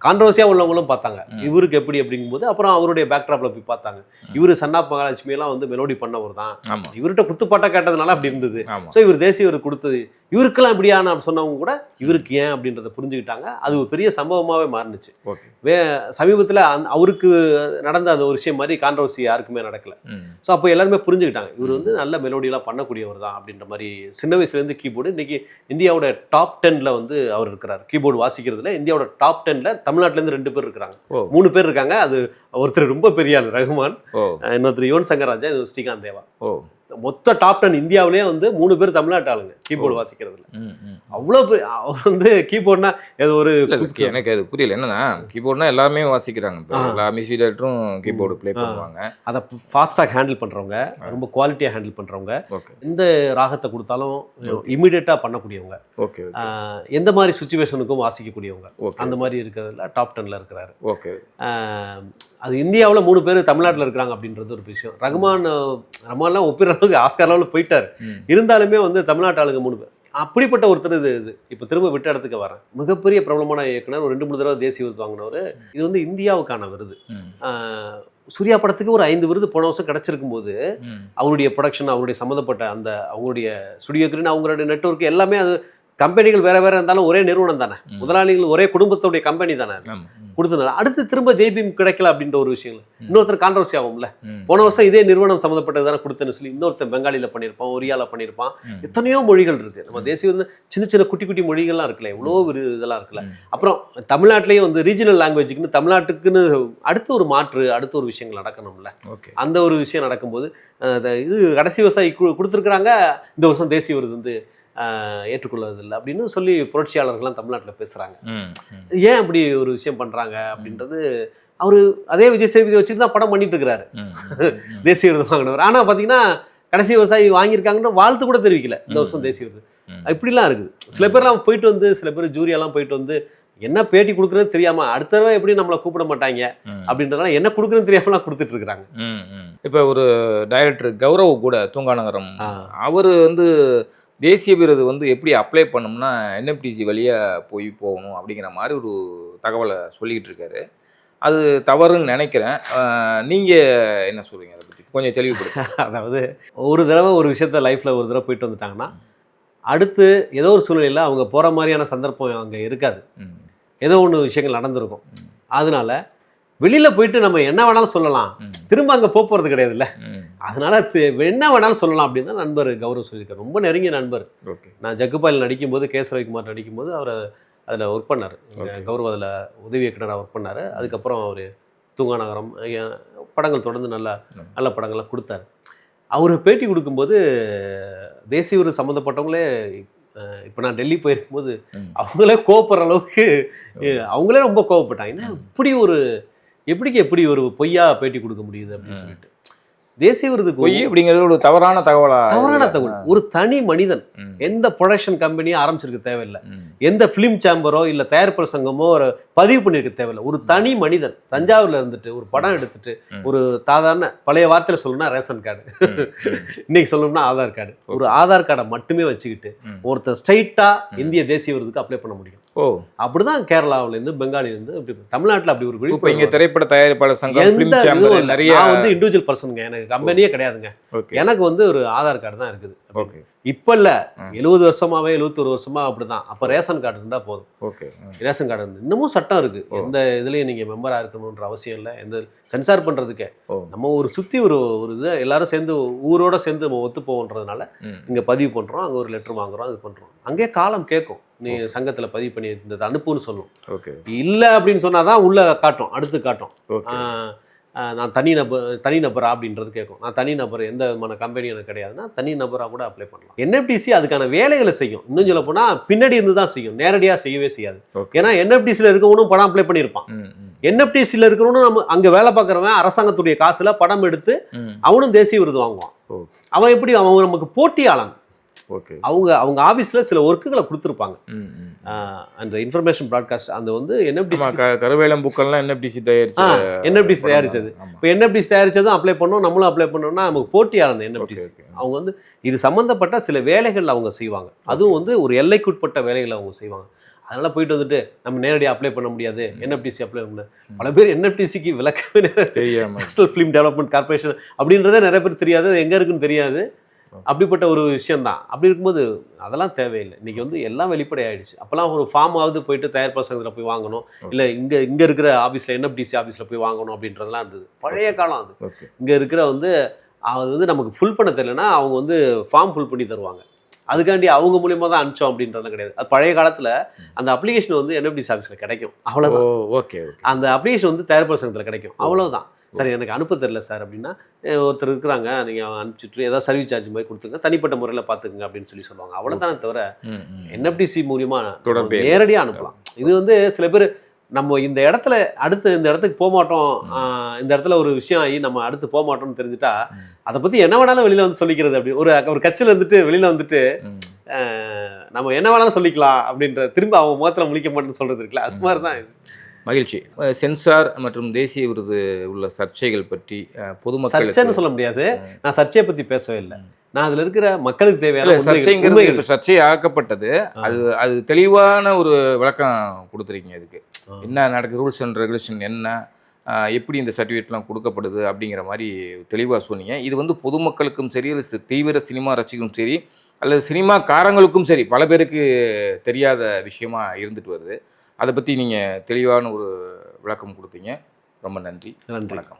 Speaker 1: கான்ட்ரவர்சியாக உள்ளவங்களும் பார்த்தாங்க. இவருக்கு எப்படி அப்படிங்கும்போது அப்புறம் அவருடைய பேக்ட்ராப்ல போய் பார்த்தாங்க. இவர் சன்னாப் மகாலட்சுமி எல்லாம் வந்து மெலோடி பண்ணவர் தான் இவர்கிட்ட குத்துப்பாட்டா கேட்டதுனால அப்படி இருந்தது. ஸோ இவர் தேசிய விருது கொடுத்தது. இவருக்கெல்லாம் இப்படியான சொன்னவங்க கூட இவருக்கு ஏன் அப்படின்றத புரிஞ்சுக்கிட்டாங்க. அது ஒரு பெரிய சம்பவமாகவே மாறுனுச்சு. வே சமீபத்தில் அந் அவருக்கு நடந்த அந்த ஒரு விஷயம் மாதிரி கான்ட்ரவர்சி யாருக்குமே நடக்கல. ஸோ அப்போ எல்லாருமே புரிஞ்சுக்கிட்டாங்க. இவர் வந்து நல்ல மெலோடியெல்லாம் பண்ணக்கூடியவர் தான் அப்படின்ற மாதிரி சின்ன வயசுலேருந்து கீபோர்டு இன்னைக்கு இந்தியாவோட டாப் டென்ல வந்து அவர் இருக்கிறார். கீபோர்டு வாசிக்கிறதுல இந்தியாவோட டாப் டென்ல தமிழ்நாட்டிலேருந்து ரெண்டு பேர் இருக்காங்க
Speaker 2: ஓ.
Speaker 1: மூணு பேர் இருக்காங்க. அது ஒருத்தர் ரொம்ப பெரிய ஆள் ரகுமான். இன்னொருத்தர் யுவன் சங்கர் ராஜா இன்னொரு ஸ்ரீகாந்த் தேவா. மொத்த டாப் டென் இந்தியாவிலேயே வந்து மூணு பேர் தமிழ்நாட்டு ஆளுங்க கீபோர்டு வாசிக்கிறதுல. அவ்வளோ பெரிய அவர் வந்து கீபோர்ட்னா ஏதோ ஒரு
Speaker 2: எனக்கு அது புரியல. என்னன்னா கீபோர்ட்னா எல்லாமே வாசிக்கிறாங்க. எல்லா மியூசிக் டேரக்டரும் கீபோர்டு ப்ளே. பண்ணுவாங்க.
Speaker 1: அதை ஃபாஸ்டாக ஹேண்டில் பண்ணுறவங்க ரொம்ப குவாலிட்டியாக ஹேண்டில் பண்ணுறவங்க எந்த ராகத்தை கொடுத்தாலும் இமிடியேட்டாக பண்ணக்கூடியவங்க.
Speaker 2: ஓகே
Speaker 1: எந்த மாதிரி சுச்சுவேஷனுக்கும் வாசிக்கக்கூடியவங்க. அந்த மாதிரி இருக்கிறதுல டாப் டென்ல இருக்கிறாரு.
Speaker 2: ஓகே.
Speaker 1: அது இந்தியாவில் மூணு பேர் தமிழ்நாட்டில் இருக்கிறாங்க அப்படின்றது ஒரு விஷயம். ரகுமான் ரகுமான்லாம் ஒப்பிடுற அளவுக்கு ஆஸ்கார் லெவலில் போயிட்டார். இருந்தாலுமே வந்து தமிழ்நாட்டு ஆளுங்க மூணு பேர். அப்படிப்பட்ட ஒருத்தர் இது இது. இப்போ திரும்ப விட்ட இடத்துக்கு வரேன் மிகப்பெரிய பிரபலமான இயக்குனர் ஒரு ரெண்டு மூணு தடவை தேசிய விருது வாங்கினவர். இது வந்து இந்தியாவுக்கான விருது. சூர்யா படத்துக்கு ஒரு ஐந்து விருது போன வருஷம் கிடைச்சிருக்கும் போது. அவருடைய ப்ரொடக்ஷன் அவருடைய சம்மந்தப்பட்ட அந்த அவங்களுடைய ஸ்டுடியோ கிரீன் அவங்களுடைய நெட்வொர்க் எல்லாமே அது கம்பெனிகள் வேற வேற இருந்தாலும் ஒரே நிறுவனம் தானே. முதலாளிகள் ஒரே குடும்பத்துடைய கம்பெனி தானே. கொடுத்தனால அடுத்து திரும்ப ஜெய்பீம் கிடைக்கல அப்படின்ற ஒரு விஷயம் இன்னொருத்தர் கான்ட்ரவர்சி ஆகும்ல. போன வருஷம் இதே நிறுவனம் சம்மந்தப்பட்டது தானே கொடுத்தேன்னு சொல்லி இன்னொருத்தன் பெங்காலில பண்ணியிருப்பான் ஒரியால பண்ணியிருப்பான். எத்தனையோ மொழிகள் இருக்கு. நம்ம தேசிய விருது சின்ன சின்ன குட்டி குட்டி மொழிகள்லாம் இருக்குல்ல எவ்வளோ இதெல்லாம் இருக்குல்ல. அப்புறம் தமிழ்நாட்டிலேயே வந்து ரீஜனல் லாங்குவேஜுக்குன்னு தமிழ்நாட்டுக்குன்னு அடுத்த ஒரு மாற்று அடுத்த ஒரு விஷயங்கள் நடக்கணும்ல.
Speaker 2: ஓகே.
Speaker 1: அந்த ஒரு விஷயம் நடக்கும்போது இது கடைசி விவசாயி கொடுத்திருக்கிறாங்க. இந்த வருஷம் தேசிய விருது வந்து ஏற்றுக்கொள்வதில்லை அப்படின்னு சொல்லி புரட்சியாளர்கள்லாம் தமிழ்நாட்டில் பேசுகிறாங்க. ஏன் அப்படி ஒரு விஷயம் பண்ணுறாங்க அப்படின்றது அவர் அதே விஜய் சேதுபதி வச்சுட்டு தான் படம் பண்ணிட்டு இருக்கிறாரு. தேசிய விருது வாங்கினவர் ஆனால் பார்த்தீங்கன்னா கடைசி விவசாயி வாங்கியிருக்காங்கன்னு வாழ்த்து கூட தெரிவிக்கல இந்த வருஷம். தேசிய விருது. இப்படிலாம் இருக்குது சில பேர்லாம் போயிட்டு வந்து சில பேர் ஜூரியாலாம் போயிட்டு வந்து என்ன பேட்டி கொடுக்குறதுன்னு தெரியாம அடுத்த தடவை எப்படி நம்மளை கூப்பிட மாட்டாங்க. அப்படின்றதுனால என்ன கொடுக்குறதுன்னு தெரியாமலாம் கொடுத்துட்டு
Speaker 2: ம். இப்ப ஒரு டைரக்டர் கௌரவ் கூட தூங்காநகரம். அவர் வந்து தேசிய விருது வந்து எப்படி அப்ளை பண்ணோம்னா என்எஃப்டிசி வழியா போய் போகணும் அப்படிங்கிற மாதிரி ஒரு தகவலை சொல்லிக்கிட்டு இருக்காரு. அது தவறுன்னு நினைக்கிறேன். அஹ், நீங்க என்ன சொல்றீங்க அதை பத்தி? கொஞ்சம் தெளிவுபடுத்து
Speaker 1: அதாவது ஒரு தடவை ஒரு விஷயத்த லைஃப்ல ஒரு தடவை போயிட்டு வந்துட்டாங்கன்னா அடுத்து ஏதோ ஒரு சூழ்நிலையில் அவங்க போற மாதிரியான சந்தர்ப்பம் அங்கே இருக்காது. ஏதோ ஒன்று விஷயங்கள் நடந்திருக்கும். அதனால வெளியில போயிட்டு நம்ம என்ன வேணாலும் சொல்லலாம். திரும்ப அங்கே போக போகிறது கிடையாதுல்ல. அதனால என்ன வேணாலும் சொல்லலாம் அப்படின்னு தான் நண்பர் கௌரவ் சொல்லியிருக்காரு. ரொம்ப நெருங்கிய நண்பர். நான் ஜக்குபாயில் நடிக்கும்போது கேஸ் ரவிக்குமார் நடிக்கும்போது அவர் அதில் ஒர்க் பண்ணார். கௌரவ் அதில் உதவி இயக்குனராக ஒர்க் பண்ணார். அதுக்கப்புறம் அவர் தூங்காநகரம் ஐயா, படங்கள் தொடர்ந்து நல்ல. நல்ல படங்கள்லாம் கொடுத்தாரு. அவர் பேட்டி கொடுக்கும்போது தேசிய விருது சம்மந்தப்பட்டவங்களே இப்போ நான் டெல்லி போயிருக்கும்போது. அவங்களே கோவப்படுற அளவுக்கு அவங்களே ரொம்ப கோவப்பட்டாங்க. என்ன இப்படி ஒரு எப்படிக்கு எப்படி ஒரு பொய்யா பேட்டி கொடுக்க முடியுது அப்படின்னு. சொல்லிட்டு. தேசிய விருதுக்கு
Speaker 2: பொய் அப்படிங்கிறது ஒரு தவறான தகவலா
Speaker 1: தவறான தகவல். ஒரு தனி மனிதன். எந்த ப்ரொடக்ஷன் கம்பெனியும் ஆரம்பிச்சிருக்க தேவையில்லை. எந்த ஃபிலிம் சேம்பரோ இல்லை தயாரிப்பாளர் சங்கமோ ஒரு பதிவு பண்ணியிருக்க தேவையில்லை. ஒரு தனி மனிதன் தஞ்சாவூர்ல இருந்துட்டு ஒரு படம் எடுத்துட்டு. ஒரு சாதாரண பழைய வார்த்தையில சொல்லணும்னா ரேஷன் கார்டு. இன்னைக்கு சொல்லணும்னா ஆதார் கார்டு. ஒரு ஆதார் கார்டை மட்டுமே வச்சுக்கிட்டு. ஒருத்தர் ஸ்ட்ரைட்டா இந்திய தேசிய விருதுக்கு அப்ளை பண்ண முடியும்.
Speaker 2: ஓ.
Speaker 1: அப்படிதான் கேரளாவுல இருந்து பெங்காலில இருந்து அப்படி தமிழ்நாட்டுல அப்படி ஒரு
Speaker 2: இப்போ இங்க
Speaker 1: விழிப்புணர்வு
Speaker 2: திரைப்பட தயாரிப்பாளர் சங்கம். நிறைய
Speaker 1: வந்து இண்டிவிஜுவல் பர்சனுங்க எனக்கு கம்பெனியே கிடையாதுங்க. எனக்கு வந்து ஒரு ஆதார் கார்டு தான் இருக்குது.
Speaker 2: ஓகே.
Speaker 1: இப்ப இல்ல. எழுபது வருஷமாவே எழுபத்தொரு வருஷமா அப்படிதான். அப்ப ரேஷன் கார்டு இருந்தா போதும்.
Speaker 2: ஓகே.
Speaker 1: ரேஷன் கார்டு இருந்து இன்னமும் சட்டம் இருக்கு. எந்த இதுலயும் நீங்க மெம்பரா இருக்கணும்ன்ற அவசியம் இல்லை. எந்த சென்சார் பண்றதுக்கே.
Speaker 2: ஓ.
Speaker 1: நம்ம ஒரு சுத்தி ஒரு ஒரு இது எல்லாரும் சேர்ந்து ஊரோட சேர்ந்து நம்ம ஒத்து போவோன்றதுனால. இங்க பதிவு பண்றோம். அங்க ஒரு லெட்டர் வாங்குறோம். அது பண்றோம். அங்கே காலம் கேட்கும். நீ சங்கத்துல பதிவு பண்ணி இருந்தது அனுப்புன்னு சொல்லும்.
Speaker 2: ஓகே.
Speaker 1: இல்ல அப்படின்னு சொன்னாதான் உள்ள காட்டும். அடுத்து காட்டும். நான் தனி நபர் தனி நபரா அப்படின்றது கேட்கும். நான் தனி நபர் எந்த விதமான கம்பெனி எனக்கு கிடையாதுன்னா தனி நபரா கூட அப்ளை பண்ணலாம். என்எஃப்டிசி அதுக்கான வேலைகளை செய்யும். இன்னும் சொல்ல போனா பின்னாடி இருந்து தான் செய்யும். நேரடியா செய்யவே செய்யாது. ஏன்னா என்எஃப்டிசியில் இருக்கவனும் படம் அப்ளை பண்ணியிருப்பான். என்எஃப்டிசியில் இருக்கிறவனும் நம்ம அங்கே வேலை பார்க்குறவன் அரசாங்கத்துடைய காசுல படம் எடுத்து அவனும் தேசிய விருது வாங்குவான். அவன் எப்படி? அவன் நமக்கு போட்டியாளன்.
Speaker 2: ஓகே.
Speaker 1: அவங்க அவங்க ஆஃபீஸில் சில ஒர்க்குகளை கொடுத்துருப்பாங்க. அந்த இன்ஃபர்மேஷன் ப்ராட்காஸ்ட் அந்த வந்து என்எஃப்டிசி
Speaker 2: கருவேலம் புக்கெல்லாம் என்எஃப்டிசி தயாரிச்ச
Speaker 1: என்எஃப்டிசி தயாரிச்சது. இப்போ என்எஃப்டிசி தயாரிச்சதும் அப்ளை பண்ணோம் நம்மளும் அப்ளை பண்ணோம்னா நமக்கு போட்டியாளன்
Speaker 2: ஓகே
Speaker 1: என்எஃப்டிசி அவங்க வந்து இது சம்மந்தப்பட்ட சில வேலைகள் அவங்க செய்வாங்க. அதுவும் வந்து ஒரு எல்லைக்குட்பட்ட வேலைகளை அவங்க செய்வாங்க. அதனால போயிட்டு வந்துட்டு நம்ம நேரடியாக அப்ளை பண்ண முடியாது. என்எஃப்டிசி அப்ளை பண்ண பல பேர் என்எஃப்டிசிக்கு விளக்கமே
Speaker 2: தெரியாம.
Speaker 1: நேஷனல் ஃபிலிம் டெவலப்மெண்ட் கார்பரேஷன் அப்படின்றதே நிறைய பேர் தெரியாது. எங்கே இருக்குன்னு தெரியாது. அப்படிப்பட்ட ஒரு விஷயம்தான். அப்படி இருக்கும்போது அதெல்லாம் தேவையில்லை. இன்னைக்கு வந்து எல்லாம் வெளிப்படை ஆயிடுச்சு. அப்போல்லாம் ஒரு ஃபார்மாவது போயிட்டு தயாரிப்பாளர் சங்கத்தில் போய் வாங்கணும். இல்லை இங்கே இங்கே இருக்கிற ஆஃபீஸில் என்எஃப்டிசி ஆஃபீஸில் போய் வாங்கணும் அப்படின்றதெல்லாம் இருந்தது. பழைய காலம் அது. இங்கே இருக்கிற வந்து அது வந்து நமக்கு ஃபுல் பண்ண தெரியலனா அவங்க வந்து ஃபார்ம் ஃபுல் பண்ணி தருவாங்க. அதுக்காண்டி அவங்க மூலியமா தான் அனுப்பிச்சோம் அப்படின்றதுலாம் கிடையாது. அது பழைய காலத்தில் அந்த அப்ளிகேஷன் வந்து என்எஃப்டிசி ஆஃபீஸில் கிடைக்கும். அவ்வளோதான்
Speaker 2: ஓகே
Speaker 1: அந்த அப்ளிகேஷன் வந்து தயாரிப்பாளர் சங்கத்தில் கிடைக்கும். அவ்வளவுதான். சரி எனக்கு அனுப்ப தெரியல சார் அப்படின்னா ஒருத்தர் இருக்கிறாங்க நீங்கள் அனுப்பிச்சிட்டு ஏதாவது சர்வீஸ் சார்ஜ் மாதிரி கொடுத்துங்க தனிப்பட்ட முறையில் பார்த்துக்குங்க அப்படின்னு சொல்லி சொல்லுவாங்க. அவ்வளோதானே தவிர என்எஃப்டிசி மூலியமா
Speaker 2: தொடர்பே.
Speaker 1: நேரடியாக அனுப்பலாம். இது வந்து சில பேர் நம்ம இந்த இடத்துல அடுத்து இந்த இடத்துக்கு போக மாட்டோம் ஆஹ் இந்த இடத்துல ஒரு விஷயம் ஆகி நம்ம அடுத்து போக மாட்டோம்னு தெரிஞ்சுட்டா. அதை பற்றி என்ன வேணாலும் வெளியில் வந்து சொல்லிக்கிறது அப்படி. ஒரு ஒரு கட்சியில் வந்துட்டு வெளியில் வந்துட்டு நம்ம என்ன வேணாலும் சொல்லிக்கலாம் அப்படின்ற திரும்ப அவன் முகத்தில் முழிக்க மாட்டேன்னு சொல்கிறது இருக்குல்ல அது மாதிரி தான் இது.
Speaker 2: மகிழ்ச்சி. சென்சார் மற்றும் தேசிய விருது உள்ள சர்ச்சைகள் பற்றி
Speaker 1: பொதுமக்கள் சொல்ல முடியாது. நான் சர்ச்சையை பற்றி பேசவே இல்லை. நான் அதில் இருக்கிற மக்களுக்கு தேவையான
Speaker 2: சர்ச்சைங்கிறது சர்ச்சை ஆக்கப்பட்டது. அது அது தெளிவான ஒரு விளக்கம் கொடுத்துருக்கீங்க
Speaker 1: அதுக்கு
Speaker 2: என்ன நடக்கு ரூல்ஸ் அண்ட் ரெகுலேஷன் என்ன? எப்படி இந்த சர்டிஃபிகேட்லாம் கொடுக்கப்படுது? அப்படிங்கிற மாதிரி தெளிவாக சொன்னீங்க. இது வந்து பொதுமக்களுக்கும் சரி அல்லது தீவிர சினிமா ரசிக்கும் சரி அல்லது சினிமா காரங்களுக்கும் சரி பல பேருக்கு தெரியாத விஷயமா இருந்துட்டு வருது. அதை பற்றி நீங்கள் தெளிவான ஒரு விளக்கம் கொடுத்தீங்க. ரொம்ப நன்றி.
Speaker 1: நன்றி.
Speaker 2: வணக்கம்.